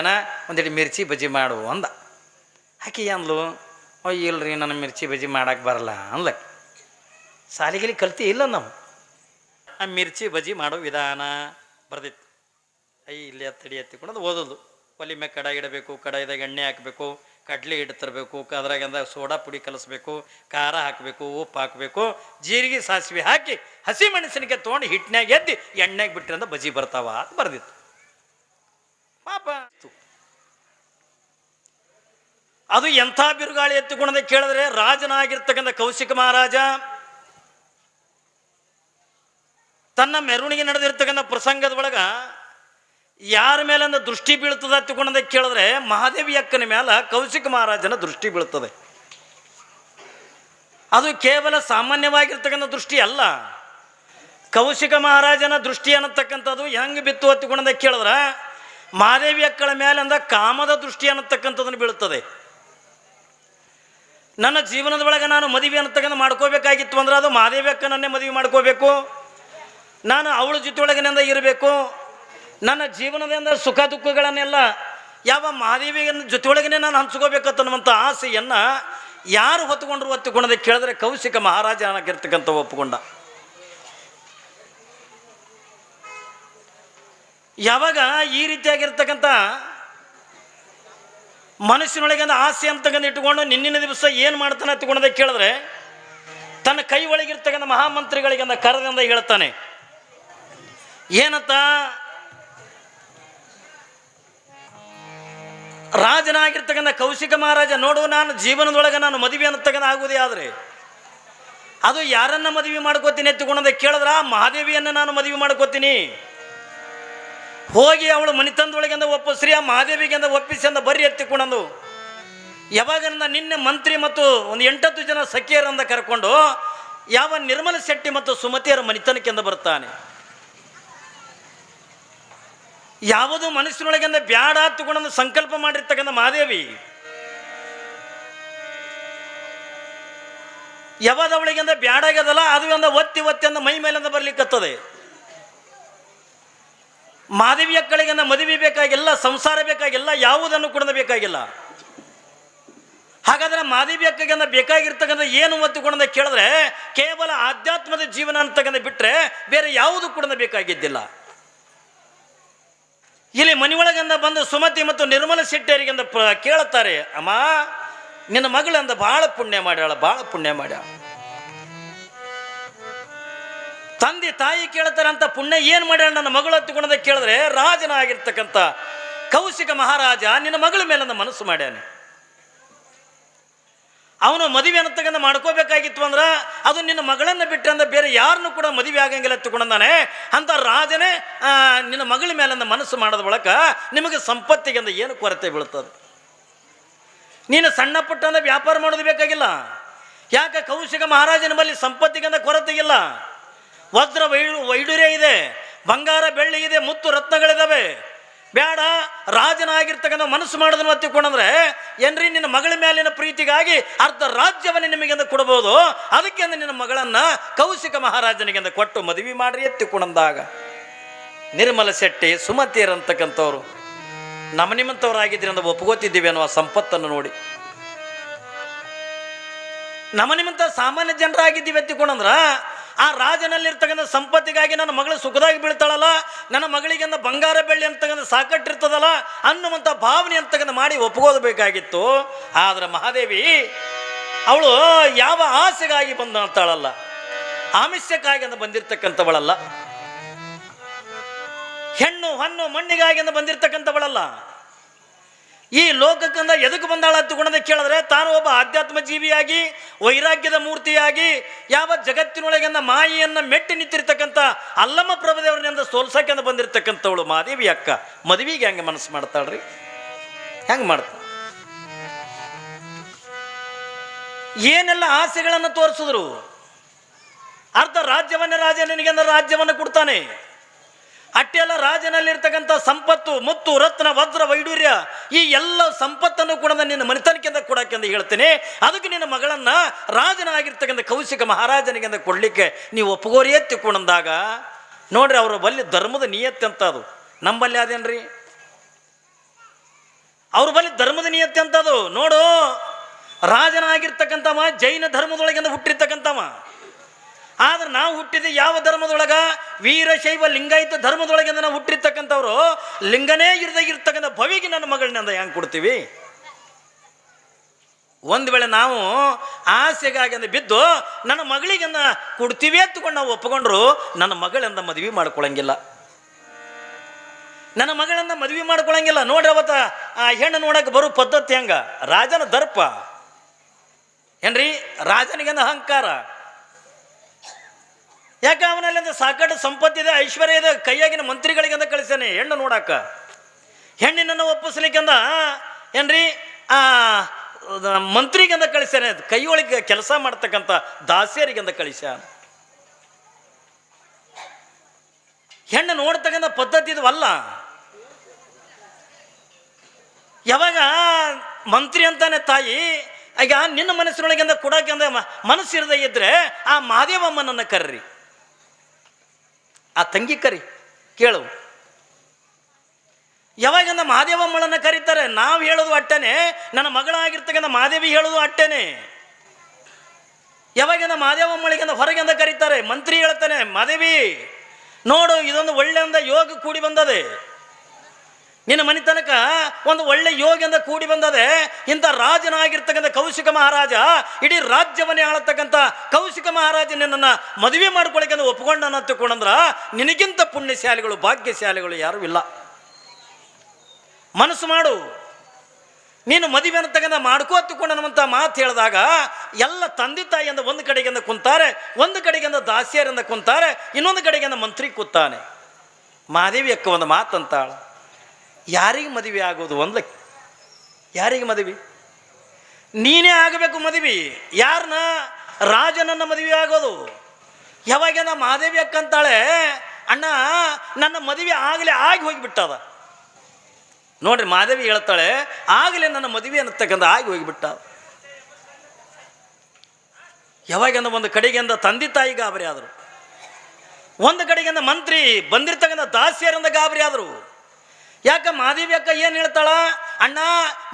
ಏನ? ಒಂದಿಟ್ಟು ಮಿರ್ಚಿ ಬಜ್ಜಿ ಮಾಡು ಅಂದ. ಆಕಿ ಅಂದ್ಲು ಅಯ್ಯ ಇಲ್ರಿ, ನನ್ನ ಮಿರ್ಚಿ ಬಜ್ಜಿ ಮಾಡಕ್ಕೆ ಬರಲ್ಲ ಅಂದ್ಲ ಸಾಲಿಗಿಲಿ ಕಲ್ತಿ ಇಲ್ಲ ನಾವು. ಆ ಮಿರ್ಚಿ ಬಜ್ಜಿ ಮಾಡೋ ವಿಧಾನ ಬರ್ದಿತ್ತು. ಅಯ್ಯ ಇಲ್ಲಿ ತಡಿ ಎತ್ತಿಕೊಂಡು ಓದೋದು. ಒಲಿ ಮೇಲೆ ಕಡಾಯಿ ಇಡಬೇಕು ಕಡಾಯಿದಾಗ ಎಣ್ಣೆ ಹಾಕಬೇಕು, ಕಡ್ಲೆ ಹಿಟ್ಟು ತರಬೇಕು ಅದ್ರಾಗಿಂದ ಸೋಡಾ ಪುಡಿ ಕಲಿಸ್ಬೇಕು, ಖಾರ ಹಾಕಬೇಕು, ಉಪ್ಪು ಹಾಕಬೇಕು, ಜೀರಿಗೆ ಸಾಸಿವೆ ಹಾಕಿ ಹಸಿ ಮೆಣಸಿನಕಾಯಿ ತೊಗೊಂಡು ಹಿಟ್ಟಿನಾಗ ಎದ್ದು ಎಣ್ಣೆಗೆ ಬಿಟ್ರಿಂದ ಬಜ್ಜಿ ಬರ್ತಾವ ಅಂತ ಬರ್ದಿತ್ತು. ಪಾಪ. ಅದು ಎಂಥ ಬಿರುಗಾಳಿ ಎತ್ತಿಕೊಂಡಂತ ಕೇಳಿದ್ರೆ ರಾಜನಾಗಿರ್ತಕ್ಕಂಥ ಕೌಶಿಕ ಮಹಾರಾಜ, ತನ್ನ ಮೆರವಣಿಗೆ ನಡೆದಿರ್ತಕ್ಕಂಥ ಪ್ರಸಂಗದ ಒಳಗ ಯಾರ ಮೇಲಂದ ದೃಷ್ಟಿ ಬೀಳ್ತದ ಹತ್ತಿಕೊಂಡಂತ ಕೇಳಿದ್ರೆ ಮಹಾದೇವಿ ಅಕ್ಕನ ಮೇಲೆ ಕೌಶಿಕ ಮಹಾರಾಜನ ದೃಷ್ಟಿ ಬೀಳ್ತದೆ. ಅದು ಕೇವಲ ಸಾಮಾನ್ಯವಾಗಿರ್ತಕ್ಕಂಥ ದೃಷ್ಟಿ ಅಲ್ಲ. ಕೌಶಿಕ ಮಹಾರಾಜನ ದೃಷ್ಟಿ ಅನ್ನತಕ್ಕಂಥದ್ದು ಹೆಂಗೆ ಬಿತ್ತು ಹತ್ತಿಕೊಂಡಂತ ಕೇಳಿದ್ರೆ ಮಹಾದೇವಿ ಅಕ್ಕಳ ಮೇಲಿಂದ ಕಾಮದ ದೃಷ್ಟಿ ಅನ್ನತಕ್ಕಂಥದ್ದನ್ನು ಬೀಳುತ್ತದೆ. ನನ್ನ ಜೀವನದ ಒಳಗೆ ನಾನು ಮದುವೆ ಅನ್ನತಕ್ಕಂಥ ಮಾಡ್ಕೋಬೇಕಾಗಿತ್ತು ಅಂದ್ರೆ ಅದು ಮಹಾದೇವಿ ಅಕ್ಕನನ್ನೇ ಮದುವೆ ಮಾಡ್ಕೋಬೇಕು. ನಾನು ಅವಳ ಜೊತೆಯೊಳಗಿನಿಂದ ಇರಬೇಕು. ನನ್ನ ಜೀವನದಿಂದ ಸುಖ ದುಃಖಗಳನ್ನೆಲ್ಲ ಯಾವ ಮಹಾದೇವಿಯ ಜೊತೆಯೊಳಗನೆ ನಾನು ಹಂಚ್ಕೋಬೇಕಂತನ್ನುವಂಥ ಆಸೆಯನ್ನು ಯಾರು ಹೊತ್ತುಕೊಂಡ್ರು ಹೊತ್ತುಕೊಂಡದೆ ಕೇಳಿದ್ರೆ ಕೌಶಿಕ ಮಹಾರಾಜ ಆಗಿರ್ತಕ್ಕಂಥ ಒಪ್ಪುಕೊಂಡ. ಯಾವಾಗ ಈ ರೀತಿಯಾಗಿರ್ತಕ್ಕಂಥ ಮನಸ್ಸಿನೊಳಗಿಂದ ಆಸೆ ಅಂತಕ್ಕಂಥ ಇಟ್ಟುಕೊಂಡು ನಿನ್ನಿನ ದಿವಸ ಏನು ಮಾಡ್ತಾನೆ ಹತ್ಕೊಂಡದೆ ಕೇಳಿದ್ರೆ ತನ್ನ ಕೈ ಒಳಗಿರ್ತಕ್ಕಂಥ ಮಹಾಮಂತ್ರಿಗಳಿಗಂದ ಕರೆದಿಂದ ಹೇಳ್ತಾನೆ. ಏನಂತ? ರಾಜನಾಗಿರ್ತಕ್ಕಂಥ ಕೌಶಿಕ ಮಹಾರಾಜ ನೋಡು, ನಾನು ಜೀವನದೊಳಗೆ ನಾನು ಮದುವೆ ಅನ್ನತಕ್ಕಂಥ ಆಗುವುದೇ ಆದರೆ ಅದು ಯಾರನ್ನ ಮದುವೆ ಮಾಡ್ಕೋತೀನಿ ಎತ್ತುಕೊಂಡಂದ ಕೇಳಿದ್ರ ಮಹಾದೇವಿಯನ್ನ ನಾನು ಮದುವೆ ಮಾಡ್ಕೋತೀನಿ. ಹೋಗಿ ಅವಳು ಮನಿತಂದೊಳಗಿಂದ ಒಪ್ಪಿಸ್ರಿ ಆ ಮಹಾದೇವಿಗೆಂದ ಒಪ್ಪಿಸಿ ಅಂದ ಬರ್ರಿ ಎತ್ತಿಕೊಂಡಂದು ಯಾವಾಗಂದ ನಿನ್ನೆ ಮಂತ್ರಿ ಮತ್ತು ಒಂದು ಎಂಟತ್ತು ಜನ ಸಖಿಯರಂದ ಕರ್ಕೊಂಡು ಯಾವ ನಿರ್ಮಲ ಶೆಟ್ಟಿ ಮತ್ತು ಸುಮತಿಯರ ಮನಿತನಕ್ಕೆಂದ ಬರ್ತಾನೆ. ಯಾವುದು ಮನಸ್ಸಿನೊಳಗಿಂದ ಬ್ಯಾಡ ಹತ್ತುಕೊಂಡಂದು ಸಂಕಲ್ಪ ಮಾಡಿರ್ತಕ್ಕಂಥ ಮಹಾದೇವಿ. ಯಾವದವಳಿಗಿಂದ ಬ್ಯಾಡಾಗ್ಯದಲ್ಲ, ಅದು ಒಂದು ಒತ್ತಿ ಒತ್ತಿ ಅಂದ ಮೈ ಮೇಲಿಂದ ಬರ್ಲಿಕ್ಕತ್ತದೆ. ಮಾದೇವಿ ಅಕ್ಕಳಿಗಿಂದ ಮದುವೆ ಬೇಕಾಗಿಲ್ಲ ಸಂಸಾರ ಬೇಕಾಗಿಲ್ಲ ಯಾವುದನ್ನು ಕೂಡ ಬೇಕಾಗಿಲ್ಲ. ಹಾಗಾದ್ರೆ ಮಾದೇವಿ ಅಕ್ಕಗಿಂದ ಬೇಕಾಗಿರ್ತಕ್ಕಂಥ ಏನು ಒತ್ತುಕೊಂಡ ಕೇಳಿದ್ರೆ ಕೇವಲ ಆಧ್ಯಾತ್ಮದ ಜೀವನ ಅಂತಕ್ಕಂಥ ಬಿಟ್ಟರೆ ಬೇರೆ ಯಾವುದು ಕೂಡ ಬೇಕಾಗಿದ್ದಿಲ್ಲ. ಇಲ್ಲಿ ಮನೆಯೊಳಗಿಂದ ಬಂದು ಸುಮತಿ ಮತ್ತು ನಿರ್ಮಲ ಶೆಟ್ಟಿಯರಿಗೆಂದ ಕೇಳುತ್ತಾರೆ, ಅಮ್ಮ, ನಿನ್ನ ಮಗಳಂದ ಭಾಳ ಪುಣ್ಯ ಮಾಡ್ಯಾಳ, ಭಾಳ ಪುಣ್ಯ ಮಾಡ್ಯಾಳ. ತಂದೆ ತಾಯಿ ಕೇಳ್ತಾರೆ ಅಂತ ಪುಣ್ಯ ಏನು ಮಾಡ್ಯಾಳ ನನ್ನ ಮಗಳು ಗುಣದ ಕೇಳಿದ್ರೆ ರಾಜನಾಗಿರ್ತಕ್ಕಂಥ ಕೌಶಿಕ ಮಹಾರಾಜ ನಿನ್ನ ಮಗಳ ಮೇಲೆ ನನ್ನ ಮನಸ್ಸು ಮಾಡ್ಯಾನೆ. ಅವನು ಮದುವೆ ಅನ್ನತಕ್ಕಂಥ ಮಾಡ್ಕೋಬೇಕಾಗಿತ್ತು ಅಂದ್ರೆ ಅದು ನಿನ್ನ ಮಗಳನ್ನ ಬಿಟ್ಟರೆ ಅಂದ್ರೆ ಬೇರೆ ಯಾರನ್ನು ಕೂಡ ಮದುವೆ ಆಗಂಗಿಲ್ಲ ತಗೊಂಡಾನೆ ಅಂತ ರಾಜನೇ ನಿನ್ನ ಮಗಳ ಮೇಲಂದ ಮನಸ್ಸು ಮಾಡೋದ ಬಳಕ ನಿಮಗೆ ಸಂಪತ್ತಿಗೆ ಅಂದ ಏನು ಕೊರತೆ ಬೀಳ್ತದೆ? ನೀನು ಸಣ್ಣ ಪುಟ್ಟ ಅಂದ್ರೆ ವ್ಯಾಪಾರ ಮಾಡೋದು ಬೇಕಾಗಿಲ್ಲ. ಯಾಕೆ ಕೌಶಿಕ ಮಹಾರಾಜನ ಬಳಿ ಕೊರತೆ ಕೊರತೆಗಿಲ್ಲ? ವಜ್ರ ವೈಡು ವೈಡೂರ್ಯ ಇದೆ, ಬಂಗಾರ ಬೆಳ್ಳಿ ಇದೆ, ಮುತ್ತು ರತ್ನಗಳಿದ್ದಾವೆ ಬೇಡ ರಾಜನಾಗಿರ್ತಕ್ಕಂಥ ಮನಸ್ಸು ಮಾಡೋದನ್ನು ಒತ್ತಿಕೊಂಡಂದ್ರೆ, ಏನ್ರಿ, ನಿನ್ನ ಮಗಳ ಮೇಲಿನ ಪ್ರೀತಿಗಾಗಿ ಅರ್ಧ ರಾಜ್ಯವನ್ನು ನಿಮಗೆ ಕೊಡಬಹುದು ಅದಕ್ಕೆ ನಿನ್ನ ಮಗಳನ್ನ ಕೌಶಿಕ ಮಹಾರಾಜನಿಗೆಂದು ಕೊಟ್ಟು ಮದುವೆ ಮಾಡ್ರಿ ಎತ್ತಿಕೊಂಡಂದಾಗ. ನಿರ್ಮಲ ಶೆಟ್ಟಿ ಸುಮತಿಯರಂತಕ್ಕಂಥವ್ರು ನಮ್ಮ ನಿಮ್ಮಂಥವ್ರಾಗಿದ್ದೀರಿ ಅಂತ ಒಪ್ಕೋತಿದ್ದೀವಿ ಅನ್ನುವ ಸಂಪತ್ತನ್ನು ನೋಡಿ. ನಮ್ಮ ನಿಮ್ಮಂಥ ಸಾಮಾನ್ಯ ಜನರಾಗಿದ್ದೀವಿ ಎತ್ತಿಕೊಂಡಂದ್ರ ಆ ರಾಜನಲ್ಲಿರ್ತಕ್ಕಂಥ ಸಂಪತ್ತಿಗಾಗಿ ನನ್ನ ಮಗಳು ಸುಖದಾಗಿ ಬೀಳ್ತಾಳಲ್ಲ, ನನ್ನ ಮಗಳಿಗೆಂದ ಬಂಗಾರ ಬೆಳ್ಳಿ ಅಂತಕ್ಕಂಥ ಸಾಕಟ್ಟಿರ್ತದಲ್ಲ ಅನ್ನುವಂಥ ಭಾವನೆ ಅಂತಕ್ಕಂಥ ಮಾಡಿ ಒಪ್ಕೋದು ಆದರೆ ಮಹಾದೇವಿ, ಅವಳು ಯಾವ ಆಸೆಗಾಗಿ ಬಂದಂತಾಳಲ್ಲ ಆಮಿಷಕ್ಕಾಗಿ ಅಂತ ಬಂದಿರತಕ್ಕಂಥವಳಲ್ಲ. ಹೆಣ್ಣು ಹಣ್ಣು ಮಣ್ಣಿಗಾಗಿ ಅಂತ ಬಂದಿರತಕ್ಕಂಥವಳಲ್ಲ. ಈ ಲೋಕಕ್ಕಂದ ಎದಕ್ಕೆ ಬಂದಾಳ ಹತ್ತುಕೊಂಡಂತ ಕೇಳಿದ್ರೆ ತಾನು ಒಬ್ಬ ಆಧ್ಯಾತ್ಮ ಜೀವಿಯಾಗಿ ವೈರಾಗ್ಯದ ಮೂರ್ತಿಯಾಗಿ, ಯಾವ ಜಗತ್ತಿನೊಳಗಿಂದ ಮಾಯಿಯನ್ನ ಮೆಟ್ಟಿ ನಿಂತಿರ್ತಕ್ಕಂಥ ಅಲ್ಲಮ್ಮ ಪ್ರಭುದೇವರನಿಂದ ಸೋಲ್ಸಕ್ಕೆಂದು ಬಂದಿರತಕ್ಕಂಥವಳು ಮಾದೇವಿ ಅಕ್ಕ. ಮದುವೆಗೆ ಹೆಂಗೆ ಮನಸ್ಸು ಮಾಡ್ತಾಳ್ರಿ? ಹೆಂಗೆ ಮಾಡ್ತ ಏನೆಲ್ಲ ಆಸೆಗಳನ್ನು ತೋರಿಸಿದ್ರು? ಅರ್ಧ ರಾಜ್ಯವನ್ನೇ ರಾಜ ನಿನಗೆಂದ ರಾಜ್ಯವನ್ನು ಕೊಡ್ತಾನೆ. ಅಟ್ಟೆಲ್ಲ ರಾಜನಲ್ಲಿರ್ತಕ್ಕಂಥ ಸಂಪತ್ತು, ಮುತ್ತು, ರತ್ನ, ವಜ್ರ ವೈಡೂರ್ಯ ಈ ಎಲ್ಲ ಸಂಪತ್ತನ್ನು ಕೂಡ ನಿನ್ನ ಮನೆತನಕ್ಕಿಂದ ಕೊಡಕ್ಕೆಂದು ಹೇಳ್ತೇನೆ. ಅದಕ್ಕೆ ನಿನ್ನ ಮಗಳನ್ನ ರಾಜನಾಗಿರ್ತಕ್ಕಂಥ ಕೌಶಿಕ ಮಹಾರಾಜನಿಗೆಂದ ಕೊಡಲಿಕ್ಕೆ ನೀವು ಒಪ್ಪಗೋರಿ ತಿಕ್ಕೊಂಡಂದಾಗ ನೋಡ್ರಿ ಅವರ ಬಲ್ಲಿ ಧರ್ಮದ ನಿಯತ್ತೆ ಅಂತ ಅದು. ನಂಬಲ್ಲಿ ಅದೇನ್ರಿ? ಅವ್ರ ಬಳಿ ಧರ್ಮದ ನಿಯತ್ತೆ ಅಂತದು ನೋಡು, ರಾಜನಾಗಿರ್ತಕ್ಕಂಥವ ಜೈನ ಧರ್ಮದೊಳಗಿಂದ ಹುಟ್ಟಿರ್ತಕ್ಕಂಥವ. ಆದ್ರೆ ನಾವು ಹುಟ್ಟಿದ ಯಾವ ಧರ್ಮದೊಳಗ? ವೀರಶೈವ ಲಿಂಗಾಯಿತ ಧರ್ಮದೊಳಗೆ ನಾವು ಹುಟ್ಟಿರ್ತಕ್ಕಂಥವ್ರು. ಲಿಂಗನೇ ಇರದೇ ಇರ್ತಕ್ಕಂಥ ಭವಿಗೆ ನನ್ನ ಮಗಳನ್ನ ಹೆಂಗೆ ಕೊಡ್ತೀವಿ? ಒಂದು ವೇಳೆ ನಾವು ಆಸೆಗಾಗಿ ಬಿದ್ದು ನನ್ನ ಮಗಳಿಗೆನ್ನ ಕೊಡ್ತೀವಿ ಅಂತಕೊಂಡು ನಾವು ಒಪ್ಪಿಕೊಂಡ್ರು ನನ್ನ ಮಗಳಿಂದ ಮದುವೆ ಮಾಡ್ಕೊಳ್ಳಂಗಿಲ್ಲ ನನ್ನ ಮಗಳನ್ನ ಮದುವೆ ಮಾಡ್ಕೊಳ್ಳಂಗಿಲ್ಲ ನೋಡ್ರಿ ಅವತ್ತ ಆ ಹೆಣ್ಣು ನೋಡಕ್ಕೆ ಬರೋ ಪದ್ಧತಿ ಹೆಂಗ? ರಾಜನ ದರ್ಪ. ಏನ್ರಿ? ರಾಜನಿಗೆ ಅಹಂಕಾರ. ಯಾಕೆ ಅವನಲ್ಲಿ ಸಾಕಷ್ಟು ಸಂಪತ್ತಿದೆ ಐಶ್ವರ್ಯ ಇದೆ, ಕೈಯಾಗಿನ ಮಂತ್ರಿಗಳಿಗಂದ ಕಳಿಸ್ಯಾನೆ ಹೆಣ್ಣು ನೋಡಾಕ. ಹೆಣ್ಣಿನನ್ನು ಒಪ್ಪಿಸ್ಲಿಕ್ಕಂದ, ಏನ್ರಿ? ಆ ಮಂತ್ರಿಗೆಂದ ಕಳಿಸ್ಯಾನೆ ಕೈಯೊಳಗೆ ಕೆಲಸ ಮಾಡ್ತಕ್ಕಂಥ ದಾಸಿಯರಿಗೆಂದ ಕಳಿಸ್ಯಾನ ಹೆಣ್ಣು ನೋಡ್ತಕ್ಕಂಥ ಪದ್ಧತಿ ಇದವಲ್ಲ ಯಾವಾಗ ಮಂತ್ರಿ ಅಂತಾನೆ ತಾಯಿ ಈಗ ನಿನ್ನ ಮನಸ್ಸಿನೊಳಗಿಂದ ಕೊಡೋಕೆ ಅಂದ್ರೆ ಮನಸ್ಸಿರದೇ ಇದ್ರೆ ಆ ಮಹಾದೇವಮ್ಮನನ್ನು ಕರ್ರಿ. ಆ ತಂಗಿ ಕರಿ, ಕೇಳು. ಯಾವಾಗಿಂದ ಮಹಾದೇವಮ್ಮಳನ್ನ ಕರೀತಾರೆ? ನಾವು ಹೇಳೋದು ಅಟ್ಟನೆ, ನನ್ನ ಮಗಳಾಗಿರ್ತಕ್ಕಂಥ ಮಹಾದೇವಿ ಹೇಳೋದು ಅಟ್ಟೆನೆ. ಯಾವಾಗಿಂದ ಮಹಾದೇವಮ್ಮಳಿಗಿಂದ ಹೊರಗೆಂದ ಕರೀತಾರೆ? ಮಂತ್ರಿ ಹೇಳ್ತಾನೆ ಮಾದೇವಿ ನೋಡು, ಇದೊಂದು ಒಳ್ಳೆಯಿಂದ ಯೋಗ ಕೂಡಿ ಬಂದದೆ. ನಿನ್ನ ಮನೆ ತನಕ ಒಂದು ಒಳ್ಳೆ ಯೋಗದಿಂದ ಕೂಡಿ ಬಂದದೆ. ಇಂಥ ರಾಜನಾಗಿರ್ತಕ್ಕಂಥ ಕೌಶಿಕ ಮಹಾರಾಜ ಇಡೀ ರಾಜ್ಯವನ್ನೇ ಆಳತಕ್ಕಂಥ ಮಹಾರಾಜ ನಿನ್ನನ್ನು ಮದುವೆ ಮಾಡ್ಕೊಳಕ್ಕೆ ಒಪ್ಕೊಂಡನ ತಿಳ್ಕೊಂಡಂದ್ರ ನಿನಗಿಂತ ಪುಣ್ಯಶಾಲಿಗಳು, ಭಾಗ್ಯಶಾಲಿಗಳು ಯಾರೂ ಇಲ್ಲ. ಮನಸ್ಸು ಮಾಡು. ನೀನು ಮದುವೆ ಮಾಡ್ಕೋ ಮಾಡ್ಕೋತುಕೊಂಡನಂತ ಮಾತು ಹೇಳಿದಾಗ ಎಲ್ಲ ತಂದೆ ತಾಯಿಯಿಂದ ಒಂದು ಕಡೆಗಿಂದ ಕುಂತಾರೆ, ಒಂದು ಕಡೆಗಿಂದ ದಾಸಿಯರಿಂದ ಕುಂತಾರೆ, ಇನ್ನೊಂದು ಕಡೆಗಿಂದ ಮಂತ್ರಿ ಕೂತಾನೆ. ಮಾದೇವಿ ಅಕ್ಕ ಒಂದು ಮಾತಂತಾಳ, ಯಾರಿಗೆ ಮದುವೆ ಆಗೋದು ಒಂದು ಯಾರಿಗೆ ಮದುವೆ? ನೀನೇ ಆಗಬೇಕು ಮದುವೆ ಯಾರನ್ನ ರಾಜನನ್ನ ಮದುವೆ ಆಗೋದು. ಯಾವಾಗ ಮಾದೇವಿ ಅಕ್ಕ ಅಂತಾಳೆ, ಅಣ್ಣ, ನನ್ನ ಮದುವೆ ಆಗಲೇ ಆಗಿ ಹೋಗಿಬಿಟ್ಟದ. ನೋಡ್ರಿ ಮಾದೇವಿ ಹೇಳ್ತಾಳೆ, ಆಗಲೇ ನನ್ನ ಮದುವೆ ಅನ್ನತಕ್ಕಂಥ ಆಗಿ ಹೋಗಿಬಿಟ್ಟ ಯಾವಾಗಿಂದ ಒಂದು ಕಡೆಗೆಂದ ತಂದೆ ತಾಯಿ ಗಾಬರಿ ಆದರು. ಒಂದು ಕಡೆಗಿಂದ ಮಂತ್ರಿ ಬಂದಿರ್ತಕ್ಕಂಥ ದಾಸಿಯರಿಂದ ಗಾಬರಿ ಆದರು. ಯಾಕ ಮಾದೇವಿ ಅಕ್ಕ ಏನು ಹೇಳ್ತಾಳ ಅಣ್ಣ,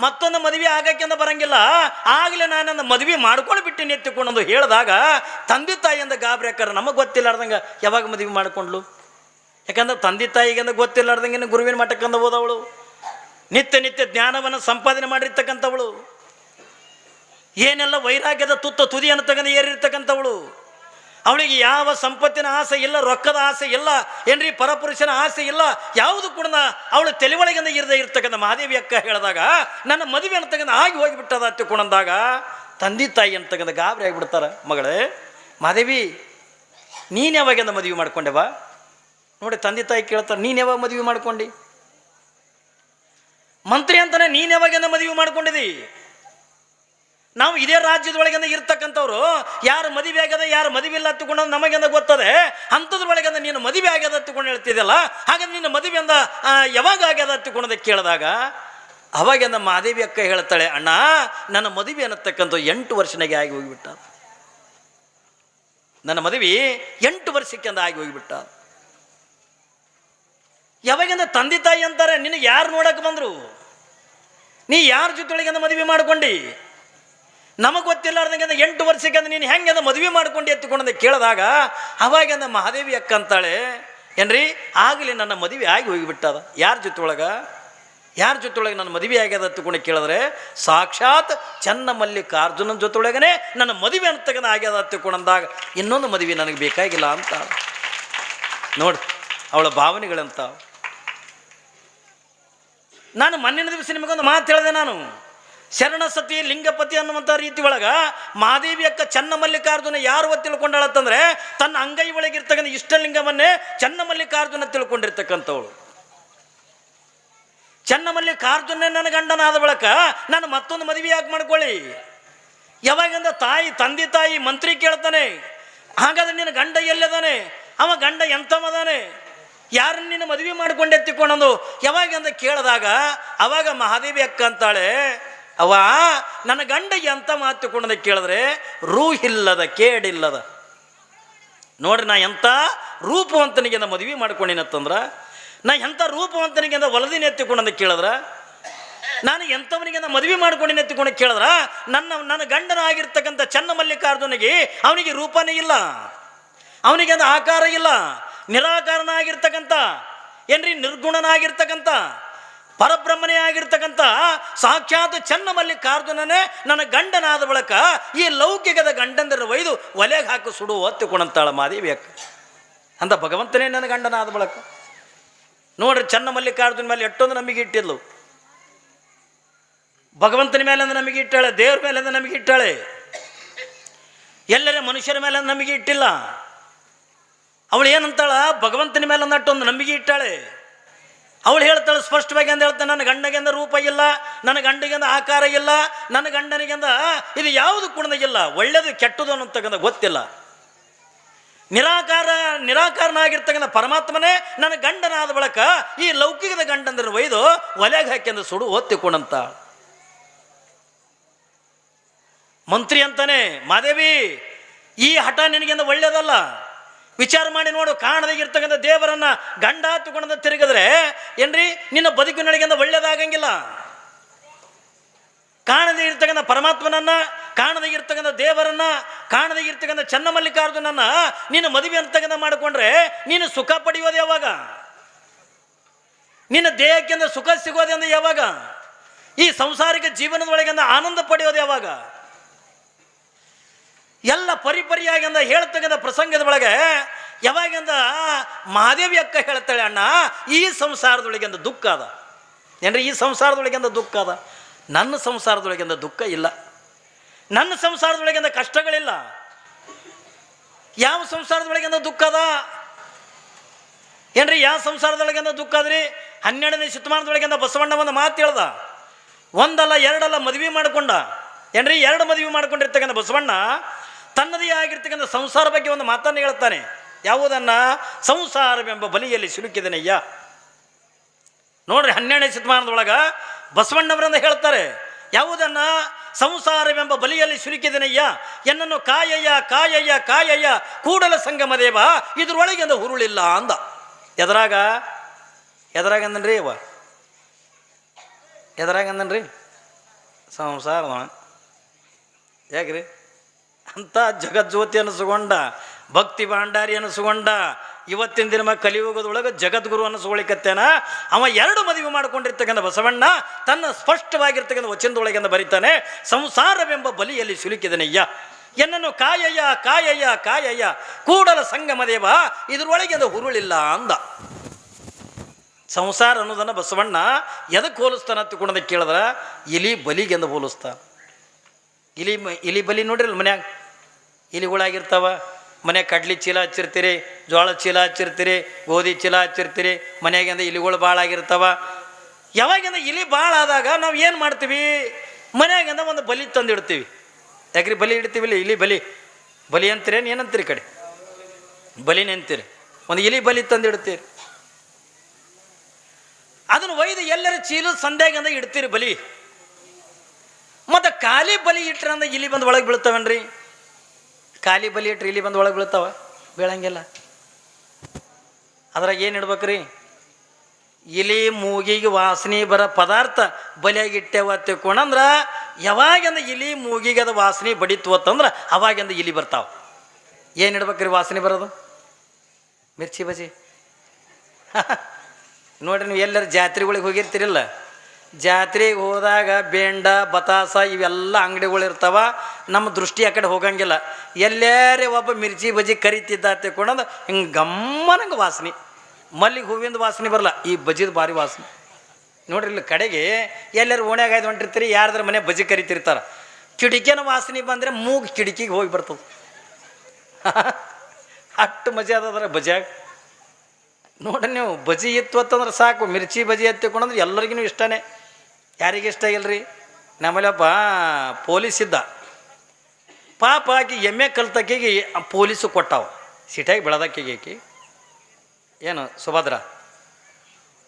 ಮತ್ತೊಂದು ಮದುವೆ ಅಂತ ಬರಂಗಿಲ್ಲ. ಆಗಲೇ ನಾನು ನನ್ನ ಮದುವೆ ಮಾಡ್ಕೊಂಡು ಬಿಟ್ಟಿನಿ ಎತ್ತಿಕೊಂಡು ಹೇಳಿದಾಗ, ತಂದೆ ತಾಯಿಯಿಂದ ಗಾಬರಿ ಅಕ್ಕಾರ, ನಮಗೆ ಗೊತ್ತಿಲ್ಲಾರ್ದಂಗೆ ಯಾವಾಗ ಮದುವೆ ಮಾಡ್ಕೊಂಡ್ಲು? ಯಾಕಂದ್ರೆ ತಂದೆ ತಾಯಿಗಿಂದ ಗೊತ್ತಿಲ್ಲಾರ್ದಂಗೆ ಗುರುವಿನ ಮಠಕ್ಕಂದ ಹೋದವಳು. ನಿತ್ಯ ನಿತ್ಯ ಜ್ಞಾನವನ್ನು ಸಂಪಾದನೆ ಮಾಡಿರ್ತಕ್ಕಂಥವಳು. ಏನೆಲ್ಲ ವೈರಾಗ್ಯದ ತುತ್ತ ತುದಿಯನ್ನು ತಗೊಂಡು ಏರಿರ್ತಕ್ಕಂಥವಳು. ಅವಳಿಗೆ ಯಾವ ಸಂಪತ್ತಿನ ಆಸೆ ಇಲ್ಲ, ರೊಕ್ಕದ ಆಸೆ ಇಲ್ಲ, ಏನ್ರಿ ಪರಪುರುಷನ ಆಸೆ ಇಲ್ಲ, ಯಾವುದು ಕೂಡ ಅವಳು ತೆಲಿವಳಗಿಂದ ಇರದೇ ಇರ್ತಕ್ಕಂಥ ಮಹಾದೇವಿ ಅಕ್ಕ ಹೇಳಿದಾಗ, ನನ್ನ ಮದುವೆ ಅಂತಕ್ಕಂಥ ಆಗಿ ಹೋಗಿಬಿಟ್ಟದ ಕುಣಂದಾಗ ತಂದೆ ತಾಯಿ ಅಂತಕ್ಕಂಥ ಗಾಬರಿ ಆಗಿಬಿಡ್ತಾರ ಮಗಳೇ. ಮಹಾದೇವಿ, ನೀನು ಯಾವಾಗಿಂದ ಮದುವೆ ಮಾಡ್ಕೊಂಡೆವ? ನೋಡಿ ತಂದೆ ತಾಯಿ ಕೇಳ್ತಾರೆ, ನೀನು ಯಾವಾಗ ಮದುವೆ ಮಾಡ್ಕೊಂಡು? ಮಂತ್ರಿ ಅಂತಾನೆ ನೀನು ಯಾವಾಗಿಂದ ಮದುವೆ ಮಾಡ್ಕೊಂಡಿದಿ? ನಾವು ಇದೇ ರಾಜ್ಯದೊಳಗಿಂದ ಇರ್ತಕ್ಕಂಥವ್ರು, ಯಾರು ಮದುವೆ ಆಗ್ಯದ ಯಾರು ಮದುವೆ ಇಲ್ಲ ಹತ್ತುಕೊಂಡು ನಮಗೆಂದ ಗೊತ್ತದೆ? ಅಂಥದ್ರೊಳಗಿಂದ ನೀನು ಮದುವೆ ಆಗ್ಯದ ಹತ್ತುಕೊಂಡು ಹೇಳ್ತಿದ್ದಲ್ಲ ಹಾಗಾದ್ರೆ ನಿನ್ನ ಮದುವೆಯಿಂದ ಯಾವಾಗ ಆಗ್ಯದ ಹತ್ತುಕೊಂಡದ ಕೇಳಿದಾಗ, ಅವಾಗಿಂದ ಮಾದೇವಿ ಅಕ್ಕ ಹೇಳ್ತಾಳೆ, ಅಣ್ಣ, ನನ್ನ ಮದುವೆ ಅನ್ನತಕ್ಕಂಥ ಎಂಟು ವರ್ಷನಾಗೆ ಆಗಿ ಹೋಗಿಬಿಟ್ಟ. ನನ್ನ ಮದುವೆ ಎಂಟು ವರ್ಷಕ್ಕೆಂದ ಆಗಿ ಹೋಗಿಬಿಟ್ಟ. ಯಾವಾಗಿಂದ ತಂದೆ ತಾಯಿ ಅಂತಾರೆ, ನಿನಗೆ ಯಾರು ನೋಡಕ್ಕೆ ಬಂದರು? ನೀ ಯಾರ ಜೊತೆಯೊಳಗಿಂದ ಮದುವೆ ಮಾಡ್ಕೊಂಡಿ? ನಮಗೆ ಗೊತ್ತಿಲ್ಲಾರ್ದಂಗೆ ಎಂಟು ವರ್ಷಕ್ಕೆ ಅಂದ್ರೆ ನೀನು ಹೆಂಗೆ ಮದುವೆ ಮಾಡ್ಕೊಂಡು ಎತ್ತಿಕೊಂಡಂತ ಕೇಳಿದಾಗ ಅವಾಗಿಂದ ಮಹಾದೇವಿ ಅಕ್ಕ ಅಂತಾಳೆ, ಏನ್ರಿ, ಆಗಲಿ ನನ್ನ ಮದುವೆ ಆಗಿ ಹೋಗಿಬಿಟ್ಟದ. ಯಾರ ಜೊತೆಯೊಳಗ ಯಾರ ಜೊತೆಯೊಳಗೆ ನನ್ನ ಮದುವೆ ಆಗ್ಯದ ಹತ್ತುಕೊಂಡು ಕೇಳಿದ್ರೆ, ಸಾಕ್ಷಾತ್ ಚನ್ನ ಮಲ್ಲಿಕಾರ್ಜುನನ ಜೊತೆಯೊಳಗನೆ ನನ್ನ ಮದುವೆ ಅಂತಕ್ಕಂಥ ಆಗ್ಯದ ಹತ್ತುಕೊಂಡಂದಾಗ ಇನ್ನೊಂದು ಮದುವೆ ನನಗೆ ಬೇಕಾಗಿಲ್ಲ ಅಂತ ನೋಡು, ಅವಳ ಭಾವನೆಗಳಂತ ನಾನು ಮೊನ್ನಿನ ದಿವಸ ನಿಮಗೊಂದು ಮಾತು ಹೇಳಿದೆ ನಾನು. ಶರಣ ಸತಿ ಲಿಂಗಪತಿ ಅನ್ನುವಂಥ ರೀತಿ ಒಳಗೆ ಮಹಾದೇವಿ ಅಕ್ಕ ಚನ್ನ ಮಲ್ಲಿಕಾರ್ಜುನ ಯಾರು ತಿಳ್ಕೊಂಡಳತ್ತಂದ್ರೆ ತನ್ನ ಅಂಗೈ ಒಳಗಿರ್ತಕ್ಕಂಥ ಇಷ್ಟಲಿಂಗವನ್ನೇ ಚನ್ನ ಮಲ್ಲಿಕಾರ್ಜುನ ತಿಳ್ಕೊಂಡಿರ್ತಕ್ಕಂಥವಳು. ಚನ್ನ ಮಲ್ಲಿಕಾರ್ಜುನ ನನ್ನ ಗಂಡನಾದ ಬಳಕ ನಾನು ಮತ್ತೊಂದು ಮದುವೆ ಯಾಕೆ ಮಾಡ್ಕೊಳ್ಳಿ? ಯಾವಾಗಂದ ತಾಯಿ, ತಂದೆ, ತಾಯಿ ಮಂತ್ರಿ ಕೇಳ್ತಾನೆ, ಹಾಗಾದ್ರೆ ನಿನ್ನ ಗಂಡ ಎಲ್ಲದಾನೆ? ಅವ ಗಂಡ ಎಂಥವದಾನೆ ಯಾರು ನಿನ್ನ ಮದುವೆ ಮಾಡ್ಕೊಂಡೆ ಎತ್ತಿಕೊಂಡಂದು? ಯಾವಾಗಿಂದ ಕೇಳಿದಾಗ ಅವಾಗ ಮಹಾದೇವಿ ಅಕ್ಕ ಅಂತಾಳೆ ಅವ ನನ್ನ ಗಂಡ ಎಂತ ಮಾತು ಕೊಂಡದ ಕೇಳಿದ್ರೆ ರೂಹಿಲ್ಲದ, ಕೇಡಿಲ್ಲದ. ನೋಡ್ರಿ, ನಾ ಎಂಥ ರೂಪವಂತನಿಗೆ ಮದುವೆ ಮಾಡ್ಕೊಂಡಿನತ್ತಂದ್ರ, ನಾ ಎಂಥ ರೂಪವಂತನಿಗೆ ಒಲದಿನ ಎತ್ತಿಕೊಂಡಂತ ಕೇಳಿದ್ರ, ನಾನು ಎಂಥವನಿಗೆ ಮದುವೆ ಮಾಡ್ಕೊಂಡಿನ ಎತ್ತಿಕೊಂಡು ಕೇಳಿದ್ರ, ನನ್ನ ನನ್ನ ಗಂಡನ ಆಗಿರ್ತಕ್ಕಂಥ ಚನ್ನ ಮಲ್ಲಿಕಾರ್ಜುನಿಗೆ ಅವನಿಗೆ ರೂಪನೇ ಇಲ್ಲ ಅವನಿಗೆ ಆಕಾರ ಇಲ್ಲ, ನಿರಾಕಾರನಾಗಿರ್ತಕ್ಕಂಥ, ಏನ್ರಿ ನಿರ್ಗುಣನಾಗಿರ್ತಕ್ಕಂಥ ಪರಬ್ರಹ್ಮನೇ ಆಗಿರ್ತಕ್ಕಂಥ ಸಾಕ್ಷಾತ್ ಚನ್ನ ಮಲ್ಲಿಕಾರ್ಜುನನೇ ನನ್ನ ಗಂಡನಾದ ಬಳಿಕ ಈ ಲೌಕಿಕದ ಗಂಡಂದರ ಒಯ್ದು ಒಲೆಗೆ ಹಾಕಿ ಸುಡು ಒತ್ತಿಕೊಂಡಂತಾಳ ಮಾದೇವಿ ಅಕ್ಕ. ಅಂತ ಭಗವಂತನೇ ನನ್ನ ಗಂಡನಾದ ಬಳಕ. ನೋಡ್ರಿ ಚನ್ನ ಮಲ್ಲಿಕಾರ್ಜುನ ಮೇಲೆ ಎಷ್ಟೊಂದು ನಂಬಿಕೆ ಇಟ್ಟಿದ್ಲು. ಭಗವಂತನ ಮೇಲೆ ಅಂದ್ರೆ ನಮಗೆ ಇಟ್ಟಾಳೆ, ದೇವ್ರ ಮೇಲೆ ಅಂದ್ರೆ ನಮಗೆ ಇಟ್ಟಾಳೆ. ಎಲ್ಲರೇ ಮನುಷ್ಯರ ಮೇಲೆ ನಮಗೆ ಇಟ್ಟಿಲ್ಲ. ಅವಳು ಏನಂತಾಳ, ಭಗವಂತನ ಮೇಲೆ ನಟ್ಟೊಂದು ನಂಬಿಕೆ ಇಟ್ಟಾಳೆ. ಅವಳು ಹೇಳ್ತಾಳೆ ಸ್ಪಷ್ಟವಾಗಿ ಅಂತ ಹೇಳ್ತಾನೆ ನನ್ನ ಗಂಡಗೆಂದ ರೂಪ ಇಲ್ಲ, ನನ್ನ ಗಂಡಗೆಂದ ಆಕಾರ ಇಲ್ಲ, ನನ್ನ ಗಂಡನಿಗೆಂದ ಇದು ಯಾವುದು ಕುಣದಾಗಿಲ್ಲ ಒಳ್ಳೇದು ಕೆಟ್ಟದು ಅನ್ನತಕ್ಕಂಥ ಗೊತ್ತಿಲ್ಲ. ನಿರಾಕಾರ, ನಿರಾಕಾರನಾಗಿರ್ತಕ್ಕಂಥ ಪರಮಾತ್ಮನೇ ನನ್ನ ಗಂಡನಾದ ಬಳಕ ಈ ಲೌಕಿಕದ ಗಂಡಂದ್ರೆ ಒಯ್ದು ಒಲೆಗೆ ಹಾಕಿಂದ ಸುಡು ಒತ್ತಿಕೊಂಡಂತ ಮಂತ್ರಿ ಅಂತಾನೆ, ಮಾದೇವಿ, ಈ ಹಠ ನಿನಗಿಂದ ಒಳ್ಳೇದಲ್ಲ? ವಿಚಾರ ಮಾಡಿ ನೋಡು ಕಾಣದಾಗಿರ್ತಕ್ಕಂಥ ದೇವರನ್ನ ಗಂಡ ಹತ್ತುಕೊಂಡ ತಿರುಗಿದ್ರೆ ಏನ್ರಿ? ನಿನ್ನ ಬದುಕಿನೊಳಗಿಂದ ಒಳ್ಳೇದಾಗಂಗಿಲ್ಲ. ಕಾಣದೇ ಇರ್ತಕ್ಕಂಥ ಪರಮಾತ್ಮನನ್ನ, ಕಾಣದೇ ಇರ್ತಕ್ಕಂಥ ದೇವರನ್ನ, ಕಾಣದೇ ಇರ್ತಕ್ಕಂಥ ಚನ್ನಮಲ್ಲಿಕಾರ್ಜುನನ್ನ ನೀನು ಮದುವೆ ಅಂತಕ್ಕಂಥ ಮಾಡಿಕೊಂಡ್ರೆ ನೀನು ಸುಖ ಪಡೆಯೋದು ಯಾವಾಗ? ನಿನ್ನ ದೇಹಕ್ಕಿಂತ ಸುಖ ಸಿಗೋದೆಂದು ಯಾವಾಗ? ಈ ಸಂಸಾರಿಕ ಜೀವನದೊಳಗಿಂದ ಆನಂದ ಪಡೆಯೋದು ಯಾವಾಗ? ಎಲ್ಲ ಪರಿಪರಿಯಾಗಿ ಅಂದ ಹೇಳ್ತಕ್ಕಂಥ ಪ್ರಸಂಗದ ಒಳಗೆ ಯಾವಾಗಿಂದ ಮಹಾದೇವಿ ಅಕ್ಕ ಹೇಳ್ತಾಳೆ ಅಣ್ಣ, ಈ ಸಂಸಾರದೊಳಗಿಂದ ದುಃಖ ಅದ. ಏನ್ರಿ, ಈ ಸಂಸಾರದೊಳಗಿಂದ ದುಃಖ ಅದ? ನನ್ನ ಸಂಸಾರದೊಳಗಿಂದ ದುಃಖ ಇಲ್ಲ. ನನ್ನ ಸಂಸಾರದೊಳಗಿಂದ ಕಷ್ಟಗಳಿಲ್ಲ. ಯಾವ ಸಂಸಾರದೊಳಗಿಂದ ದುಃಖ ಅದ? ಏನ್ರಿ, ಯಾವ ಸಂಸಾರದೊಳಗಿಂದ ದುಃಖ ಅದ್ರಿ? ಹನ್ನೆರಡನೇ ಶತಮಾನದೊಳಗಿಂದ ಬಸವಣ್ಣ ಒಂದು ಮಾತು ಹೇಳ್ದ. ಒಂದಲ್ಲ ಎರಡಲ್ಲ ಮದುವೆ ಮಾಡಿಕೊಂಡ. ಏನ್ರಿ, ಎರಡು ಮದುವೆ ಮಾಡ್ಕೊಂಡಿರ್ತಕ್ಕಂಥ ಬಸವಣ್ಣ ತನ್ನದೇ ಆಗಿರ್ತಕ್ಕಂಥ ಸಂಸಾರ ಬಗ್ಗೆ ಒಂದು ಮಾತನ್ನು ಹೇಳ್ತಾನೆ ಯಾವುದನ್ನ? ಸಂಸಾರವೆಂಬ ಬಲಿಯಲ್ಲಿ ಸಿಲುಕಿದನಯ್ಯ. ನೋಡ್ರಿ ಹನ್ನೆರಡನೇ ಶತಮಾನದೊಳಗೆ ಬಸವಣ್ಣವರನ್ನ ಹೇಳ್ತಾರೆ. ಯಾವುದನ್ನ? ಸಂಸಾರವೆಂಬ ಬಲಿಯಲ್ಲಿ ಸಿಲುಕಿದನಯ್ಯ. ಎನ್ನನ್ನು ಕಾಯಯ್ಯ ಕಾಯಯ್ಯ ಕಾಯಯ್ಯ, ಕೂಡಲ ಸಂಗಮ ದೇವ, ಇದ್ರೊಳಗಿಂದ ಹುರುಳಿಲ್ಲ ಅಂದ. ಎದರಾಗ? ಎದರಾಗ ಅಂದನ್ರಿ ಅವ ಎದರಾಗ ಅಂದನ್ರಿ ಸಂಸಾರ. ಯಾಕ್ರಿ? ಅಂತ ಜಗಜ್ಯೋತಿ ಅನಿಸ್ಕೊಂಡ, ಭಕ್ತಿ ಭಾಂಡಾರಿ ಅನಿಸ್ಕೊಂಡ, ಇವತ್ತಿನ ದಿನ ಕಲಿಯುಗದೊಳಗೆ ಜಗದ್ಗುರು ಅನಿಸ್ಕೊಳಿಕತ್ತೇನ? ಅವ ಎರಡು ಮದುವೆ ಮಾಡಿಕೊಂಡಿರ್ತಕ್ಕಂಥ ಬಸವಣ್ಣ ತನ್ನ ಸ್ಪಷ್ಟವಾಗಿರ್ತಕ್ಕಂಥ ವಚನದೊಳಗಿಂದ ಬರೀತಾನೆ, ಸಂಸಾರವೆಂಬ ಬಲಿಯಲ್ಲಿ ಸಿಲುಕಿದನಯ್ಯ, ಎನ್ನನ್ನು ಕಾಯಯ್ಯ ಕಾಯಯ್ಯ ಕಾಯಯ್ಯ, ಕೂಡಲ ಸಂಗಮ ದೇವ ಅದು ಹುರುಳಿಲ್ಲ ಅಂದ. ಸಂಸಾರ ಅನ್ನೋದನ್ನು ಬಸವಣ್ಣ ಎದಕ್ಕೆ ಹೋಲಿಸ್ತಾನ ತಿಳ್ಕೊಂಡದ ಕೇಳಿದ್ರ, ಇಲಿ ಬಲಿಗೆಂದು ಹೋಲಿಸ್ತಾನ. ಇಲಿ ಇಲಿ ಬಲಿ ನೋಡ್ರಿ ಮನ್ಯಾಗ? ಇಲಿಗಳಾಗಿರ್ತಾವ. ಮನೆ ಕಡ್ಲಿ ಚೀಲ ಹಚ್ಚಿರ್ತೀರಿ ಜೋಳ ಚೀಲ ಹಚ್ಚಿರ್ತೀರಿ, ಗೋಧಿ ಚೀಲ ಹಚ್ಚಿರ್ತೀರಿ, ಮನ್ಯಾಗಿಂದ ಇಲಿಗಳು ಭಾಳ ಆಗಿರ್ತಾವ. ಯಾವಾಗಿಂದ ಇಲಿ ಭಾಳ ಆದಾಗ ನಾವು ಏನು ಮಾಡ್ತೀವಿ? ಮನೆಯಾಗಿಂದ ಒಂದು ಬಲಿ ತಂದಿಡ್ತೀವಿ. ಯಾಕ್ರಿ ಬಲಿ ಇಡ್ತೀವಿಲ್ಲ? ಇಲಿ ಬಲಿ. ಬಲಿ ಅಂತೀರಿ ಏನಂತೀರಿ ಕಡೆ? ಬಲಿ ಅಂತೀರಿ. ಒಂದು ಇಲಿ ಬಲಿ ತಂದಿಡ್ತೀರಿ. ಅದನ್ನು ಒಯ್ದು ಎಲ್ಲರ ಚೀಲ ಸಂಧ್ಯಾಗಿಂದ ಇಡ್ತೀರಿ ಬಲಿ. ಮತ್ತು ಖಾಲಿ ಬಲಿ ಇಟ್ರೆ ಅಂದ್ರೆ ಇಲಿ ಬಂದು ಒಳಗೆ ಬೀಳ್ತಾವನ್ರಿ? ಖಾಲಿ ಬಲಿ ಇಟ್ರೆ ಇಲ್ಲಿ ಬಂದು ಒಳಗೆ ಬೀಳ್ತಾವ? ಬೀಳಂಗಿಲ್ಲ. ಅದ್ರಾಗ ಏನು ಇಡ್ಬೇಕ್ರಿ? ಇಲಿ, ಮೂಗಿಗೆ ವಾಸನೆ ಬರೋ ಪದಾರ್ಥ ಬಲಿಯಾಗಿ ಇಟ್ಟೇವ ತಿಳ್ಕೊಂಡಂದ್ರೆ ಯಾವಾಗಿಂದ ಇಲಿ, ಮೂಗಿಗೆ ಅದು ವಾಸನೆ ಬಡಿತು ಅಂತಂದ್ರೆ, ಅವಾಗಿಂದ ಇಲಿ ಬರ್ತಾವ. ಏನು ಇಡ್ಬೇಕ್ರಿ ವಾಸನೆ ಬರೋದು? ಮಿರ್ಚಿ ಬಜಿ. ನೋಡ್ರಿ ನೀವು ಎಲ್ಲರ ಜಾತ್ರೆಗಳಿಗೆ ಹೋಗಿರ್ತೀರಿಲ್ಲ? ಜಾತ್ರೆಗೆ ಹೋದಾಗ ಬೇಂಡ, ಬತಾಸ ಇವೆಲ್ಲ ಅಂಗಡಿಗಳು ಇರ್ತಾವ. ನಮ್ಮ ದೃಷ್ಟಿ ಆ ಕಡೆ ಹೋಗಂಗಿಲ್ಲ. ಎಲ್ಲರೇ ಒಬ್ಬ ಮಿರ್ಚಿ ಬಜಿ ಕರಿತಿದ್ದ ತಿಳ್ಕೊಂಡಂದು ಹಿಂಗೆ ಗಮ್ಮನಂಗೆ ವಾಸನೆ. ಮಲ್ಲಿಗೆ ಹೂವಿಂದ ವಾಸನೆ ಬರಲ್ಲ, ಈ ಬಜ್ಜಿದ ಭಾರಿ ವಾಸನೆ. ನೋಡ್ರಿ ಇಲ್ಲಿ ಕಡೆಗೆ ಎಲ್ಲರೂ ಓಣ್ಯಾಗ ಆಯ್ದು ಹೊಂಟಿರ್ತೀರಿ, ಯಾರ್ದ್ರ ಮನೆ ಬಜ್ಜಿ ಕರಿತಿರ್ತಾರೆ. ಕಿಡಿಕಿನ ವಾಸನೆ ಬಂದರೆ ಮೂಗು ಕಿಟಕಿಗೆ ಹೋಗಿ ಬರ್ತದೆ. ಅಷ್ಟು ಮಜಾ ಅದರ ಬಜ್ಯಾಗ. ನೋಡ್ರಿ ನೀವು ಬಜಿ ಇತ್ತು ಅಂತಂದ್ರೆ ಸಾಕು, ಮಿರ್ಚಿ ಬಜಿ ಎತ್ತಿಕೊಂಡಂದ್ರೆ ಎಲ್ಲರಿಗೂ ಇಷ್ಟನೇ. ಯಾರಿಗೆ ಇಷ್ಟ ಇಲ್ರಿ? ನಮ್ಮಲ್ಲಿ ಒಬ್ಬ ಪೊಲೀಸ್ ಇದ್ದ. ಪಾಪ ಆಕಿ ಎಮ್ಮೆ ಕಲ್ತಕ್ಕಿಗೆ ಪೊಲೀಸು ಕೊಟ್ಟಾವ. ಸಿಟಿಯಾಗಿ ಬೆಳೆದಕ್ಕಿಗೆ ಆಕಿ. ಏನು ಸುಭದ್ರ?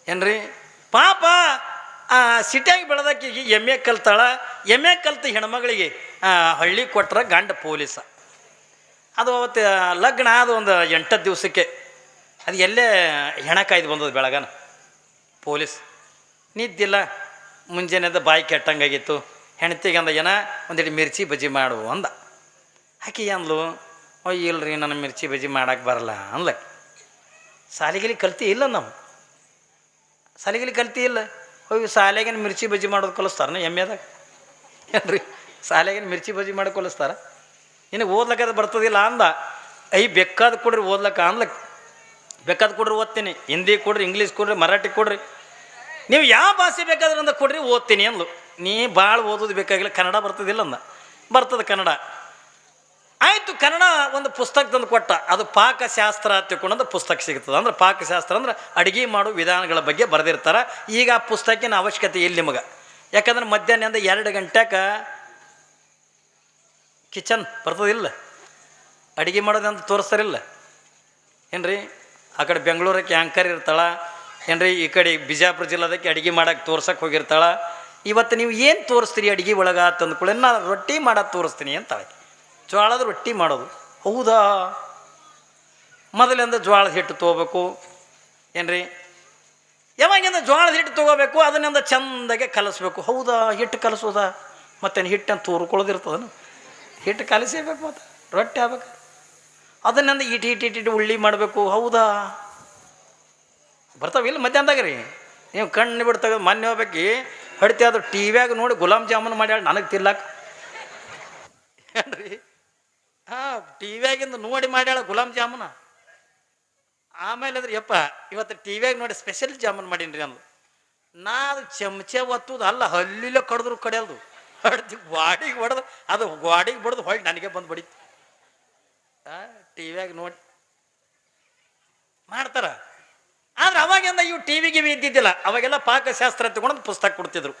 ಏನ್ರಿ? ಪಾಪ, ಆ ಸಿಟಿಯಾಗಿ ಬೆಳೆದಕ್ಕಿಗೆ ಎಮ್ಮೆ ಕಲ್ತಾಳ. ಎಮ್ಮೆ ಕಲ್ತ ಹೆಣ್ಮಗಳಿಗೆ ಹಳ್ಳಿ ಕೊಟ್ರ ಗಂಡ ಪೊಲೀಸ. ಅದು ಅವತ್ತು ಲಗ್ನ ಅದು ಒಂದು ಎಂಟತ್ತು ದಿವಸಕ್ಕೆ. ಅದು ಎಲ್ಲೇ ಹೆಣ ಕಾಯ್ದು ಬಂದದ್ದು ಬೆಳಗನ. ಪೊಲೀಸ್. ನಿದ್ದಿಲ್ಲ. ಮುಂಜಾನೆದ ಬಾಯಿ ಕೆಟ್ಟಂಗಾಗಿತ್ತು. ಹೆಣ್ತಿಗೆ ಅಂದ, ಏನ ಒಂದಿಟ್ಟು ಮಿರ್ಚಿ ಬಜ್ಜಿ ಮಾಡು ಅಂದ. ಆಕೆ ಅಂದ್ಲು ಅಯ್ಯ ಇಲ್ರಿ, ನನ್ನ ಮಿರ್ಚಿ ಬಜ್ಜಿ ಮಾಡಕ್ಕೆ ಬರಲ್ಲ ಅಂದ್ಲ ಸಾಲಿಗಲಿ ಕಲ್ತಿ ಇಲ್ಲ ನಾವು ಸಾಲಿಗಿಲಿ ಕಲ್ತಿ ಇಲ್ಲ. ಹೋಗಿ ಶಾಲೆಗೇನು ಮಿರ್ಚಿ ಬಜ್ಜಿ ಮಾಡೋದು ಕಲಿಸ್ತಾರನ ಎಮ್ಮೆದಾಗ? ಏನ್ರಿ ಶಾಲೆಗೇನು ಮಿರ್ಚಿ ಬಜ್ಜಿ ಮಾಡಿ ಕಲಿಸ್ತಾರ? ಇನ್ನು ಓದ್ಲಕ್ಕ ಅದು ಬರ್ತದಿಲ್ಲ ಅಂದ. ಐ ಬೇಕಾದ ಕೊಡ್ರಿ ಓದ್ಲಕ್ಕ ಅಂದ್ಲಕ್ ಬೇಕಾದ ಕೊಡ್ರಿ ಓದ್ತೀನಿ. ಹಿಂದಿ ಕೊಡ್ರಿ, ಇಂಗ್ಲೀಷ್ ಕೊಡ್ರಿ, ಮರಾಠಿ ಕೊಡ್ರಿ. ನೀವು ಯಾವ ಭಾಷೆ ಬೇಕಾದ್ರೆ ಅಂದ ಕೊಡ್ರಿ, ಓದ್ತೀನಿ ಅಂದ್ಲು. ನೀ ಭಾಳ ಓದೋದು ಬೇಕಾಗಿಲ್ಲ, ಕನ್ನಡ ಬರ್ತದಿಲ್ಲ ಅಂದ ಬರ್ತದೆ ಕನ್ನಡ. ಆಯಿತು, ಕನ್ನಡ ಒಂದು ಪುಸ್ತಕ ತಂದು ಕೊಟ್ಟ. ಅದು ಪಾಕಶಾಸ್ತ್ರ ತಿಳ್ಕೊಂಡಂದು ಪುಸ್ತಕ ಸಿಗ್ತದೆ. ಅಂದ್ರೆ ಪಾಕಶಾಸ್ತ್ರ ಅಂದ್ರೆ ಅಡುಗೆ ಮಾಡೋ ವಿಧಾನಗಳ ಬಗ್ಗೆ ಬರೆದಿರ್ತಾರೆ. ಈಗ ಆ ಪುಸ್ತಕಿನ ಅವಶ್ಯಕತೆ ಇಲ್ಲಿ ನಿಮಗೆ? ಯಾಕಂದ್ರೆ ಮಧ್ಯಾಹ್ನದಿಂದ ಎರಡು ಗಂಟೆಗೆ ಕಿಚನ್ ಬರ್ತದಿಲ್ಲ. ಅಡುಗೆ ಮಾಡೋದಂತ ತೋರಿಸ್ತಾರಿಲ್ಲ. ಏನ್ರಿ? ಆ ಕಡೆ ಬೆಂಗಳೂರಕ್ಕೆ ಆ್ಯಂಕರ್ ಇರ್ತಾಳ. ಏನ್ರಿ, ಈ ಕಡೆ ಬಿಜಾಪುರ ಜಿಲ್ಲಾದಕ್ಕೆ ಅಡುಗೆ ಮಾಡಕ್ಕೆ ತೋರ್ಸಕ್ಕೆ ಹೋಗಿರ್ತಾಳ. ಇವತ್ತು ನೀವು ಏನು ತೋರಿಸ್ತೀರಿ ಅಡುಗೆ ಒಳಗೆ ತಂದ್ಕೊಳ್ಳಿ ನಾನು ರೊಟ್ಟಿ ಮಾಡೋದು ತೋರಿಸ್ತೀನಿ ಅಂತಾಳೆ. ಜೋಳದ ರೊಟ್ಟಿ ಮಾಡೋದು. ಹೌದಾ? ಮೊದಲಿಂದ ಜೋಳದ ಹಿಟ್ಟು ತೊಗೋಬೇಕು. ಏನ್ರಿ? ಯಾವಾಗಿಂದ ಜೋಳದ ಹಿಟ್ಟು ತೊಗೋಬೇಕು, ಅದನ್ನಿಂದ ಚಂದಾಗೆ ಕಲಸ್ಬೇಕು. ಹೌದಾ? ಹಿಟ್ಟು ಕಲಸೋದ? ಮತ್ತೇನು ಹಿಟ್ಟನ್ನು ತೂರ್ಕೊಳ್ಳೋದಿರ್ತದನು ಹಿಟ್ಟು ಕಲಸೇಬೇಕು ಮತ್ತೆ. ರೊಟ್ಟಿ ಆಗ್ಬೇಕು. ಅದನ್ನಿಂದ ಇಟ್ಟು ಇಟ್ಟು ಇಟ್ಟು ಉಳ್ಳಿ ಮಾಡಬೇಕು. ಹೌದಾ? ಬರ್ತಾವಿಲ್ಲ ಮಧ್ಯಾಹ್ನದಾಗ ರೀ. ನೀವು ಕಣ್ಣು ಬಿಡ್ತಾವೆ ಮೊನ್ನೆ ಹೋಗ್ಬೇಕು? ಹೊಡಿತಿ ಅದು ಟಿ ವ್ಯಾಗ ನೋಡಿ ಗುಲಾಬ್ ಜಾಮೂನ್ ಮಾಡ್ಯಾಳ, ನನಗೆ ತಿರ್ಲಾಕ ಏನ್ರಿ? ಹಾಂ, ಟಿ ವ್ಯಾಗಿಂದ ನೋಡಿ ಮಾಡ್ಯಾಳ ಗುಲಾಬ್ ಜಾಮೂನ. ಆಮೇಲೆ ಅದ್ರ, ಯಪ್ಪ, ಇವತ್ತು ಟಿ ವ್ಯಾಗ ನೋಡಿ ಸ್ಪೆಷಲ್ ಜಾಮೂನ್ ಮಾಡೀನಿ ರೀ ಅಂದು ನಾ ಅದು ಚಮಚೆ ಒತ್ತುದು ಅಲ್ಲ, ಹಲ್ಲಿಲ್ಲ ಕಡಿದ್ರು ಕಡಿಯಲ್ದು ಹೊಡ್ದು ಗಾಡಿಗೆ ಹೊಡೆದು, ಅದು ಗಾಡಿಗೆ ಬಡ್ದು ಹೊಳ್ಳಿ ನನಗೆ ಬಂದು ಬಡಿತು. ಟಿ ವ್ಯಾಗ ನೋಡಿ. ಮಾಡ್ತಾರ? ಆದ್ರೆ ಅವಾಗಿಂದ ಇವು ಟಿ ವಿಗೆ ಇದ್ದಿದ್ದಿಲ್ಲ. ಅವಾಗೆಲ್ಲ ಪಾಕಶಾಸ್ತ್ರ ತಗೊಂಡು ಪುಸ್ತಕ ಕೊಡ್ತಿದ್ರು.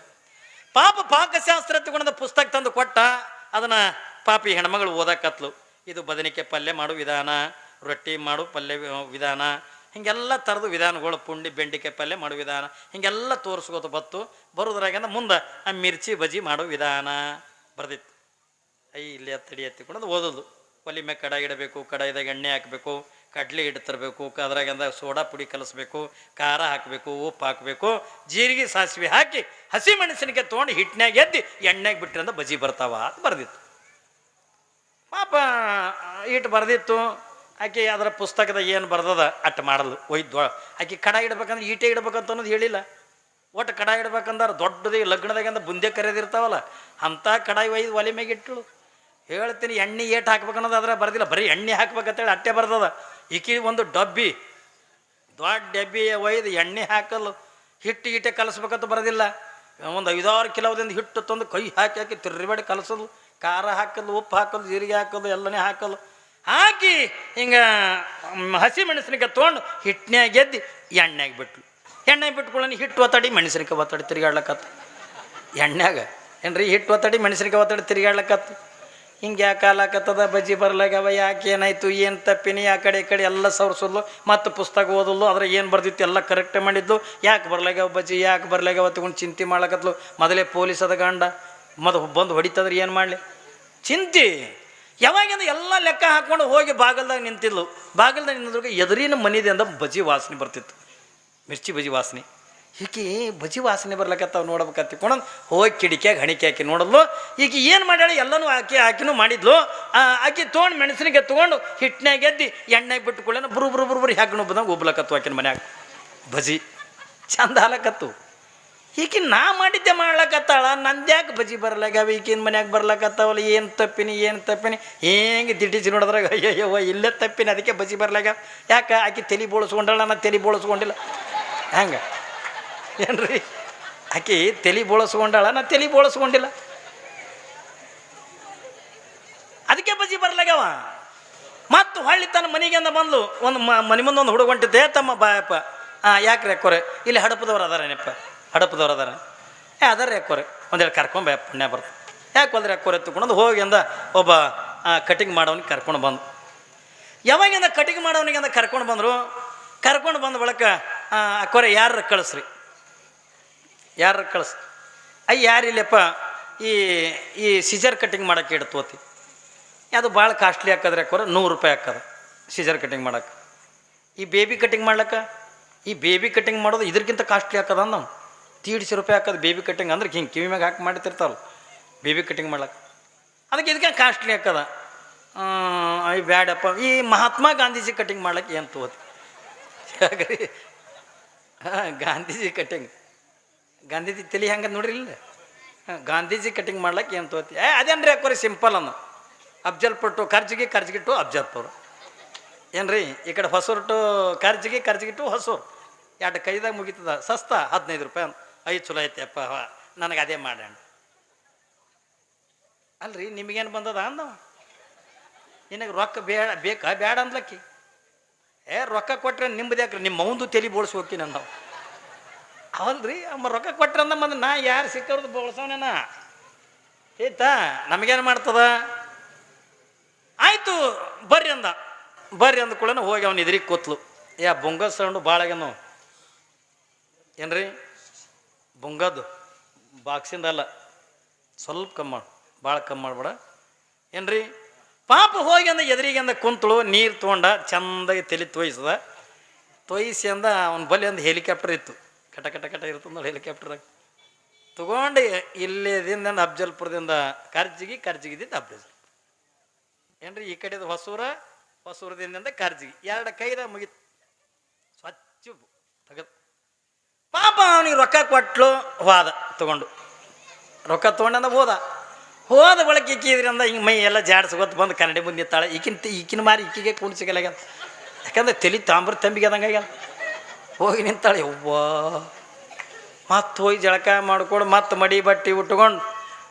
ಪಾಪ ಪಾಕಶಾಸ್ತ್ರ ತಗೊಂಡ ಪುಸ್ತಕ ತಂದು ಕೊಟ್ಟ ಅದನ್ನ ಪಾಪಿ ಹೆಣ್ಮಗಳು ಓದಕತ್ಲು. ಇದು ಬದನಿಕೆ ಪಲ್ಯ ಮಾಡೋ ವಿಧಾನ, ರೊಟ್ಟಿ ಮಾಡು ಪಲ್ಯ ವಿಧಾನ. ಹಿಂಗೆಲ್ಲ ಥರದ ವಿಧಾನಗಳು ಪುಂಡಿ, ಬೆಂಡಿಕೆ ಪಲ್ಯ ಮಾಡೋ ವಿಧಾನ. ಹಿಂಗೆಲ್ಲ ತೋರಿಸ್ಕೋತ ಬತ್ತು. ಬರೋದ್ರಾಗಿಂದ ಮುಂದೆ ಆ ಮಿರ್ಚಿ ಬಜಿ ಮಾಡೋ ವಿಧಾನ ಬರ್ದಿತ್ತು. ಐ, ಇಲ್ಲಿ ಎತ್ತಡಿ ಎತ್ತಿಕೊಂಡು ಓದೋದು. ಒಲಿ ಮ್ಯಾಗ ಕಡಾಯಿ ಇಡಬೇಕು, ಕಡಾಯಿದಾಗ ಎಣ್ಣೆ ಹಾಕಬೇಕು ಕಡ್ಲೆ ಹಿಟ್ಟು ತರಬೇಕು, ಅದ್ರಾಗಿಂದ ಸೋಡಾ ಪುಡಿ ಕಲಿಸ್ಬೇಕು, ಖಾರ ಹಾಕಬೇಕು, ಉಪ್ಪು ಹಾಕಬೇಕು, ಜೀರಿಗೆ ಸಾಸಿವೆ ಹಾಕಿ ಹಸಿ ಮೆಣಸಿನಕಾಯಿ ತೊಗೊಂಡು ಹಿಟ್ಟಿನಾಗ ಎದ್ದು ಎಣ್ಣೆಗೆ ಬಿಟ್ರಂದ ಬಜಿ ಬರ್ತಾವ ಅಂತ ಬರ್ದಿತ್ತು. ಪಾಪ, ಹಿಟ್ಟು ಬರ್ದಿತ್ತು, ಆಕೆ ಅದರ ಪುಸ್ತಕದ ಏನು ಬರ್ದದ ಅಟ್ಟು ಮಾಡಲು ಒಯ್ದು, ಆಕೆ ಕಡ ಇಡ್ಬೇಕಂದ್ರೆ ಈಟೆ ಇಡ್ಬೇಕಂತ ಅನ್ನೋದು ಹೇಳಿಲ್ಲ. ಒಟ್ಟು ಕಡಾಯಿ ಇಡ್ಬೇಕಂದ್ರೆ ದೊಡ್ಡದೇ ಲಗ್ನದಾಗಂದ ಬುಂದೆ ಕರೆದಿರ್ತಾವಲ್ಲ ಅಂಥ ಕಡಾಯಿ ಒಯ್ದು ಒಲೆ ಮ್ಯಾಗೆ ಇಟ್ಟು ಹೇಳ್ತೀನಿ ಎಣ್ಣೆ ಏಟು ಹಾಕ್ಬೇಕು ಅನ್ನೋದು ಅದ್ರ ಬರ್ದಿಲ್ಲ, ಬರೀ ಎಣ್ಣೆ ಹಾಕ್ಬೇಕಂತೇಳಿ ಅಟ್ಟೆ ಬರ್ದದ. ಈಕಿ ಒಂದು ಡಬ್ಬಿ, ದೊಡ್ಡ ಡಬ್ಬಿ ಒಯ್ದು ಎಣ್ಣೆ ಹಾಕಲು, ಹಿಟ್ಟು ಹಿಟ್ಟೆ ಕಲಿಸ್ಬೇಕಂತ ಬರೋದಿಲ್ಲ. ಒಂದು ಐದಾರು ಕಿಲೋದಿಂದ ಹಿಟ್ಟು ತಂದು ಕೈ ಹಾಕಿ ಹಾಕಿ ತಿರ್ರಿಬೇಡಿ ಕಲಸೋದು. ಖಾರ ಹಾಕಲು, ಉಪ್ಪು ಹಾಕೋದು ಜೀರಿಗೆ ಹಾಕೋದು ಎಲ್ಲನೇ ಹಾಕಲು. ಹಾಕಿ ಹಿಂಗೆ ಹಸಿ ಮೆಣಸಿನಕಾಯಿ ತೊಗೊಂಡು ಹಿಟ್ಟನ್ಯಾಗ ಗೆದ್ದು ಎಣ್ಣೆಗೆ ಬಿಟ್ಲು. ಎಣ್ಣೆಗೆ ಬಿಟ್ಕೊಳ್ಳಿ ಹಿಟ್ಟು ಒತ್ತಡಿ, ಮೆಣಸಿನಕಾಯಿ ಒತ್ತಡಿ ತಿರುಗಾಡ್ಲಕತ್ತ. ಎಣ್ಣೆಗ ಏನ್ರಿ, ಹಿಟ್ಟು ಒತ್ತಡಿ, ಮೆಣಸಿನಕಾಯಿ ಒತ್ತಡಿ ತಿರುಗಾಡ್ಲಕತ್ತು. ಹಿಂಗೆ ಯಾಕೆ ಆಲಾಕತ್ತದ ಬಜ್ಜಿ ಬರ್ಲಾಗವ ಯಾಕೆ ಏನಾಯ್ತು, ಏನು ತಪ್ಪಿನಿ, ಆ ಕಡೆ, ಈ ಕಡೆ ಎಲ್ಲ ಸವರ್ಸಲ್ಲು ಮತ್ತು ಪುಸ್ತಕ ಓದಲ್ಲು ಅದ್ರ ಏನು ಬರ್ದಿತ್ತು, ಎಲ್ಲ ಕರೆಕ್ಟ್ ಮಾಡಿದ್ದು. ಯಾಕೆ ಬರ್ಲಾಗ್ಯಾವ ಬಜ್ಜಿ, ಯಾಕೆ ಬರ್ಲಾಗ್ಯಾವ ತಗೊಂಡು ಚಿಂತೆ ಮಾಡ್ಲಕತ್ಲು. ಮೊದಲೇ ಪೊಲೀಸ್ ಅದ ಗಂಡ, ಮದ ಬಂದು ಹೊಡಿತಂದ್ರೆ ಏನು ಮಾಡಲಿ? ಚಿಂತೆ. ಯಾವಾಗಿಂದ ಎಲ್ಲ ಲೆಕ್ಕ ಹಾಕ್ಕೊಂಡು ಹೋಗಿ ಬಾಗಲ್ದಾಗ ನಿಂತಿದ್ಲು. ಬಾಗಲ್ದಾಗ ನಿಂತಿದ್ರು ಎದುರಿನ ಮನಿದಿಂದ ಬಜ್ಜಿ ವಾಸನೆ ಬರ್ತಿತ್ತು. ಮಿರ್ಚಿ ಬಜ್ಜಿ ವಾಸನೆ. ಈಕಿ ಬಜಿ ವಾಸನೆ ಬರ್ಲಕತ್ತಾವ ನೋಡ್ಬೇಕತ್ತಿ ಕೊಣ ಹೋಗಿ ಕಿಡಿಕ್ಯಾಗ ಹಣಿಕೆ ಹಾಕಿ ನೋಡಿದ್ಲು. ಈಗ ಏನು ಮಾಡ್ಯಾಳ? ಎಲ್ಲನೂ ಹಾಕಿ ಹಾಕಿನೂ ಮಾಡಿದ್ಲು. ಆಕಿ ತೊಗೊಂಡು ಮೆಣಸಿನಿಗೆ ತೊಗೊಂಡು ಹಿಟ್ಟಿನಾಗ ಎದ್ದಿ ಎಣ್ಣೆಗೆ ಬಿಟ್ಟುಕೊಳ್ಳೇನ ಬರು ಬರು ಬರು ಬರು ಹಾಕೊಂಡು ಬಂದಾಗ ಆಕಿನ ಮನ್ಯಾಗ. ಬಜಿ. ಚಂದ ಹಾಲಕತ್ತು. ಈಕಿ ನಾ ಮಾಡಿದ್ದೆ ಮಾಡ್ಲಕತ್ತಾಳ. ನಂದ್ಯಾಕೆ ಬಜಿ ಬರ್ಲಾಗ್ಯಾವ? ಈಕಿನ ಮನ್ಯಾಗ ಬರ್ಲಕತ್ತಾವಲ್ಲ? ಏನು ತಪ್ಪಿನಿ ಏನು ತಪ್ಪಿನಿ? ಹೇಗೆ ದಿಟ್ಟಿಸಿ ನೋಡಿದ್ರಾಗ, ಅಯ್ಯಯ್ಯವ್ವ, ಇಲ್ಲೇ ತಪ್ಪಿನಿ, ಅದಕ್ಕೆ ಬಜಿ ಬರ್ಲಾಗ ಯಾಕೆ? ಆಕಿ ತಲೆ ಬೋಳಿಸ್ಕೊಂಡಾಳ ನಾ ತಲೆ ಬೋಳಿಸ್ಕೊಂಡಿಲ್ಲ. ಹೆಂಗೆ? ಏನ್ರಿ? ಆಕಿ ತಲೆ ಬೋಳಿಸ್ಕೊಂಡಾಳ, ನಾ ತಲೆ ಬೋಳಿಸ್ಕೊಂಡಿಲ್ಲ. ಅದಕ್ಕೆ ಬಜ್ಜಿ ಬರ್ಲಾಗ್ಯಾವ. ಮತ್ತು ಹೊಳ್ಳಿ ತನ್ನ ಮನೆಗೆ ಅಂದ ಬಂದ್ಲು, ಒಂದು ಮನೆ ಮುಂದೆ ಒಂದು ಹುಡುಗ ಹೊಂಟಿದ್ದೆ, ತಮ್ಮ ಬಾಯಪ್ಪ ಹಾಂ ಯಾಕ್ರಿ ಅಕ್ಕೋರೆ? ಇಲ್ಲಿ ಹಡಪದವ್ರು ಅದಾರೇನಪ್ಪ ಹಡಪದವ್ರು ಅದಾರ? ಏ ಅದಾರ ಅಕ್ಕೋರೆ. ಒಂದೇಳು ಕರ್ಕೊಂಬ ಪುಣ್ಯ ಬರ್ತು. ಯಾಕೆ ಹೋದ್ರೆ ಅಕ್ಕೋರೆ ತಗೊಂಡು ಹೋಗಿ ಅಂದ ಒಬ್ಬ ಕಟಿಂಗ್ ಮಾಡೋನಿಗೆ ಕರ್ಕೊಂಡು ಬಂದು. ಯಾವಾಗಿಂದ ಕಟಿಂಗ್ ಮಾಡೋನಿಗೆ ಅಂದ ಕರ್ಕೊಂಡು ಬಂದರು? ಕರ್ಕೊಂಡು ಬಂದ ಬಳಿಕ ಅಕ್ಕೋರೆ ಯಾರು ಕಳಿಸ್ರಿ? ಯಾರ ಕಳಿಸ್? ಅಯ್ಯ, ಯಾರಿಲ್ಲಪ್ಪ? ಈ ಈ ಸಿಜರ್ ಕಟಿಂಗ್ ಮಾಡೋಕ್ಕೆ ಇಡ್ತೋತಿ ತೋತಿ ಅದು ಭಾಳ ಕಾಸ್ಟ್ಲಿ ಹಾಕದ್ರೆ ಯಾಕೋರ ನೂರು ರೂಪಾಯಿ ಹಾಕದ ಸಿಜರ್ ಕಟ್ಟಿಂಗ್ ಮಾಡಕ್ಕೆ. ಈ ಬೇಬಿ ಕಟ್ಟಿಂಗ್ ಮಾಡ್ಲಕ್ಕ? ಈ ಬೇಬಿ ಕಟಿಂಗ್ ಮಾಡೋದು ಇದಕ್ಕಿಂತ ಕಾಸ್ಟ್ಲಿ ಹಾಕದ ನಾವು ತೀಡ್ಸಿ ರೂಪಾಯಿ ಹಾಕೋದು ಬೇಬಿ ಕಟ್ಟಿಂಗ್ ಅಂದ್ರೆ ಹಿಂಗೆ ಕಿವಿ ಮ್ಯಾಗ ಹಾಕಿ ಮಾಡ್ತಿರ್ತಾರಲ್ಲ ಬೇಬಿ ಕಟ್ಟಿಂಗ್ ಮಾಡ್ಲಕ್ಕೆ. ಅದಕ್ಕೆ ಇದಕ್ಕೆ ಕಾಸ್ಟ್ಲಿ ಹಾಕದ? ಈ ಬ್ಯಾಡಪ್ಪ. ಈ ಮಹಾತ್ಮ ಗಾಂಧೀಜಿ ಕಟ್ಟಿಂಗ್ ಮಾಡ್ಲಕ್ಕೆ ಏನು ತೋತಿ? ಗಾಂಧೀಜಿ ಕಟ್ಟಿಂಗ್ ಗಾಂಧೀಜಿ ತಲೆ ಹೆಂಗೆ ನೋಡ್ರಿ ಇಲ್ಲ? ಗಾಂಧೀಜಿ ಕಟಿಂಗ್ ಮಾಡ್ಲಕ್ಕೆ ಏನು ತೋತಿ? ಏ, ಅದೇನ್ರಿ ಹಾಕೋರಿ ಸಿಂಪಲ್ ಅನ್ನು. ಅಬ್ಜಲ್ ಪಟ್ಟು ಖರ್ಚಿಗೆ ಖರ್ಚಿಗೆ ಟು ಏನು ಏನ್ರಿ, ಈ ಕಡೆ ಹೊಸೂರು ಟು ಖರ್ಚಿಗೆ ಖರ್ಚಿಗೆ ಹೊಸೂರು. ಎರಡು ಕೈದಾಗ ಮುಗಿತದ, ಸಸ್ತ, ಹದಿನೈದು ರೂಪಾಯಿ ಐದು ಚಲೋ ಐತೆಪ್ಪ ನನಗೆ ಅದೇ ಮಾಡೋಣ ಅಲ್ರಿ, ನಿಮಗೇನು ಬಂದದ ಅಂದ ನಿನಗೆ ರೊಕ್ಕ ಬೇಡ, ಬೇಕಾ, ಬೇಡ ಅಂದ್ಲಕ್ಕಿ? ಏ, ರೊಕ್ಕ ಕೊಟ್ರೆ ನಿಮ್ಮದು ಯಾಕ್ರಿ? ನಿಮ್ಮ ಮೌಂದು ತಲೆ ಬೋಳ್ಸಿ ಹೋಗ್ತೀನಿ ಅಂದವ. ಅವಲ್ರಿ ಅಮ್ಮ ರೊಕ್ಕ ಕೊಟ್ಟರೆ ಅಂದ ಮಂದ ನಾ ಯಾರು ಸಿಕ್ಕವ್ರದ್ದು ಬೋಳ್ಸವನೇನ ಆಯ್ತಾ ನಮಗೇನು ಮಾಡ್ತದ? ಆಯಿತು, ಬರ್ರಿ ಅಂದ. ಬರ್ರಿ ಅಂದ ಕೂಡ ಹೋಗಿ ಅವನು ಎದುರಿಗೆ ಕೂತ್ಲು. ಯಾ ಬೊಂಗ ಸೌಂಡು ಭಾಳ ಆಗ್ಯಾನ? ಏನ್ರಿ? ಬೊಂಗದ್ದು ಬಾಕ್ಸಿಂದ ಅಲ್ಲ, ಸ್ವಲ್ಪ ಕಮ್ಮಿ ಭಾಳ ಕಮ್ಮಿ ಮಾಡ್ಬೇಡ. ಏನ್ರಿ? ಪಾಪ ಹೋಗಿ ಅಂದ, ಎದುರಿಗೆ ಅಂದ ಕುಂತಳು, ನೀರು ತೊಗೊಂಡ ಚೆಂದಾಗಿ ತಲೆ ತೋಯಿಸ್ದ. ತೋಯಿಸಿ ಅಂದ, ಅವ್ನ ಬಲಿ ಒಂದು ಹೆಲಿಕಾಪ್ಟರ್ ಇತ್ತು. ಕಟ ಕಟ ಕಟ ಇರ್ತದೆ ನೋಡಿ ತಗೊಂಡು ಇಲ್ಲಿದಿಂದ ಅಫ್ಜಲ್ಪುರದಿಂದ ಕರ್ಜಿಗಿ, ಕರ್ಜಿಗಿದಿಂದ ಅಫ್ಜಲ್ ಏನ್ರಿ ಈ ಕಡೆದು ಹೊಸೂರ ಹೊಸೂರದಿಂದ ಕರ್ಜಿಗಿ. ಎರಡು ಕೈದ ಮುಗಿತು ಸ್ವಚ್ಛ ತೆಗೆದು. ಪಾಪ ಅವನಿಗೆ ರೊಕ್ಕ ಕೊಟ್ಲು, ಹೋದ, ತಗೊಂಡು. ರೊಕ್ಕ ತೊಗೊಂಡಂದ ಹೋದ. ಹೋದ ಬಳಕೆ ಈಕಿದ್ರಿಂದ ಹಿಂಗೆ ಮೈ ಎಲ್ಲ ಜಾಡ್ಸ್ಕೊತ ಬಂದು ಕನ್ನಡಿ ಮುಂದೆ ನಿಂತಾಳೆ. ಈಕಿನ ಈಕಿನ ಮಾರಿ ಈಕಿಗೆ ಕುಣಿಸಿಗಲಾಗ್ಯದ ಯಾಕಂದ್ರೆ ತಲೆ ತಾಂಬ್ರ ತಂಬಿಗೆದಂಗೆ ಆಗ್ಯಾದ. ಹೋಗಿ ನಿಂತಾಳೆ, ಯವ್ವಾ. ಮತ್ತೆ ಹೋಗಿ ಜಳಕ ಮಾಡ್ಕೊಂಡು ಮತ್ತೆ ಮಡಿ ಬಟ್ಟೆ ಉಟ್ಕೊಂಡು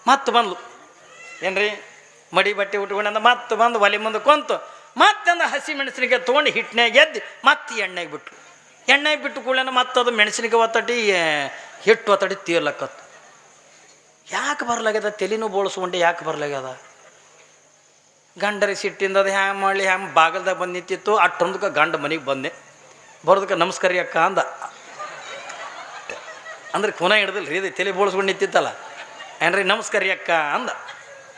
ಮತ್ತೆ ಬಂದ್ಲು. ಏನ್ರಿ? ಮಡಿ ಬಟ್ಟೆ ಉಟ್ಕೊಂಡಂದ ಮತ್ತೆ ಬಂದು ಒಲೆ ಮುಂದೆ ಕೊಂತು ಮತ್ತೆ ಅಂದ ಹಸಿ ಮೆಣಸಿನಕಾಯಿ ತೊಗೊಂಡು ಹಿಟ್ಟಿನಾಗ ಎದ್ದು ಮತ್ತೆ ಎಣ್ಣೆಗೆ ಬಿಟ್ಟು ಎಣ್ಣೆಗೆ ಬಿಟ್ಟು ಕೂಡಲೇ ಮತ್ತೆ ಅದು ಮೆಣಸಿನಕಾಯಿ ಒತ್ತಟಿ ಹಿಟ್ಟು ಒತ್ತಡಿ ತೀರ್ಲಕ್ಕತ್ತು ಯಾಕೆ ಬರ್ಲಾಗ್ಯದ? ತಲೆನೂ ಬೋಳಿಸ್ಕೊಂಡೆ ಯಾಕೆ ಬರ್ಲಾಗ್ಯದ? ಗಂಡರಿ ಸಿಟ್ಟಿಂದ ಅದು ಹ್ಯಾಂಗ ಮಾಡಲಿ, ಹ್ಯಾಂಗ ಬಾಗಲ್ದಾಗ ಬಂದು ನಿಂತಿತ್ತು, ಅಷ್ಟೊಂದಕ್ಕೆ ಗಂಡ ಮನೆಗೆ ಬಂದೆ. ಬರೋದಕ್ಕೆ ನಮಸ್ಕಾರ ಅಕ್ಕ ಅಂದ. ಅಂದ್ರೆ ಕುನ ಹಿಡ್ದಿಲ್ಲ ರೀ, ಇದು ತಲೆ ಬೋಳ್ಸ್ಕೊಂಡು ನಿಂತಿತ್ತಲ್ಲ. ಏನ್ರಿ ನಮಸ್ಕಾರ ಅಕ್ಕ ಅಂದ.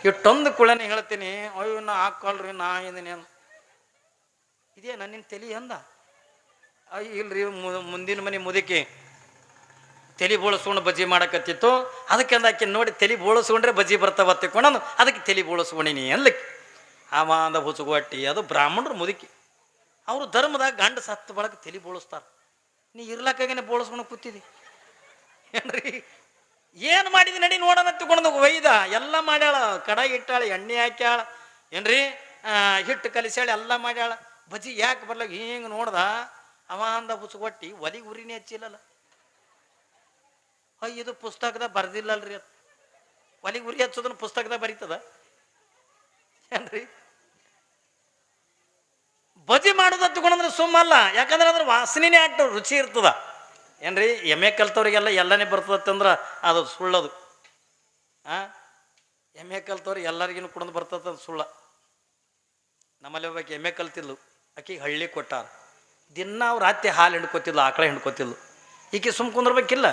ಇಟ್ಟೊಂದು ಕುಳನೆ ಹೇಳ್ತೀನಿ, ಅಯ್ಯೋ ನಾ ಹಾಕೊಳ್ರಿ, ನಾ ಇದೀನಿ ಅಂದ. ಇದೇ ನನ್ನ ತಲೆ ಅಂದ. ಅಯ್ಯ ಇಲ್ರಿ ಮುಂದಿನ ಮನೆ ಮುದುಕಿ ತಲೆ ಬೋಳಿಸ್ಕೊಂಡು ಬಜ್ಜಿ ಮಾಡಕತ್ತಿತ್ತು. ಅದಕ್ಕೆ ಅಂದ ಆಕೆ ನೋಡಿ, ತಲೆ ಬೋಳಿಸ್ಕೊಂಡ್ರೆ ಬಜ್ಜಿ ಬರ್ತಾವ ತಿಕ್ಕೊಂಡು ಅದಕ್ಕೆ ತಲೆ ಬೋಳಿಸ್ಕೊಂಡಿನಿ ಅನ್ಲಿಕ್ಕೆ ಅವ ಅಂದ ಹುಚ್ಚುಗಟ್ಟಿ ಅದು ಬ್ರಾಹ್ಮಣರು ಮುದುಕಿ. ಅವರು ಧರ್ಮದಾಗ ಗಂಡ ಸತ್ತು ಬಳಕ ತಲೆ ಬೋಳಿಸ್ತಾರೆ. ನೀ ಇರ್ಲಕ್ಕಾಗೇನೆ ಬೋಳಿಸ್ಕೊಂಡು ಕೂತಿದಿ. ಏನ್ರಿ? ಏನು ಮಾಡಿದಿ ನಡಿ ನೋಡೋಣ ತಿಳ್ಕೊಂಡು ಒಯ್ದ. ಎಲ್ಲ ಮಾಡ್ಯಾಳ. ಕಡಾಯಿ ಇಟ್ಟಾಳ, ಎಣ್ಣೆ ಹಾಕ್ಯಾಳ. ಏನ್ರಿ? ಹಿಟ್ಟು ಕಲಿಸ್ಯಾಳ, ಎಲ್ಲ ಮಾಡ್ಯಾಳ. ಬಜ್ಜಿ ಯಾಕೆ ಬರ್ಲಾಗ ಹಿಂಗೆ ನೋಡ್ದ? ಅವ ಅಂದ ಒಲಿ ಒಲಿಗೆ ಉರಿನೇ ಹಚ್ಚಿಲ್ಲಲ್ಲ ಅಯ್ಯ ಇದು ಪುಸ್ತಕದಾಗ ಬರ್ದಿಲ್ಲಲ್ರಿ ಅದು. ಒಲಿಗೆ ಉರಿ ಹಚ್ಚೋದನ್ನ ಪುಸ್ತಕದಾಗ ಬರೀತದ. ಏನ್ರಿ? ಬಜಿ ಮಾಡೋದ ತಗೊಂಡ್ರೆ ಸುಮ್ಮಲ್ಲ ಯಾಕಂದ್ರೆ ಅದ್ರ ವಾಸನೆನೇ ಅಟ್ಟು ರುಚಿ ಇರ್ತದ. ಏನ್ರಿ, ಎಮ್ಮೆ ಕಲ್ತವ್ರಿಗೆಲ್ಲ ಎಲ್ಲನೇ ಬರ್ತದಂದ್ರೆ ಅದು ಸುಳ್ಳದು. ಆ? ಎಮ್ಮೆ ಕಲ್ತವ್ರಿಗೆ ಎಲ್ಲರಿಗೂ ಕುಡಿದು ಬರ್ತದ ಸುಳ್ಳ. ನಮ್ಮಲ್ಲಿ ಒಬ್ಬಾಕಿ ಎಮ್ಮೆ ಕಲ್ತಿದ್ಲು. ಆಕಿಗೆ ಹಳ್ಳಿ ಕೊಟ್ಟಾರ ದಿನ ಅವ್ರು ರಾತ್ರಿ ಹಾಲು ಹಿಂಡ್ಕೊತಿದ್ಲು, ಆಕಳ ಹಿಂಡ್ಕೊತಿದ್ಲು. ಈಕೆ ಸುಮ್ ಕುಂದ್ರಬೇಕಿಲ್ಲ?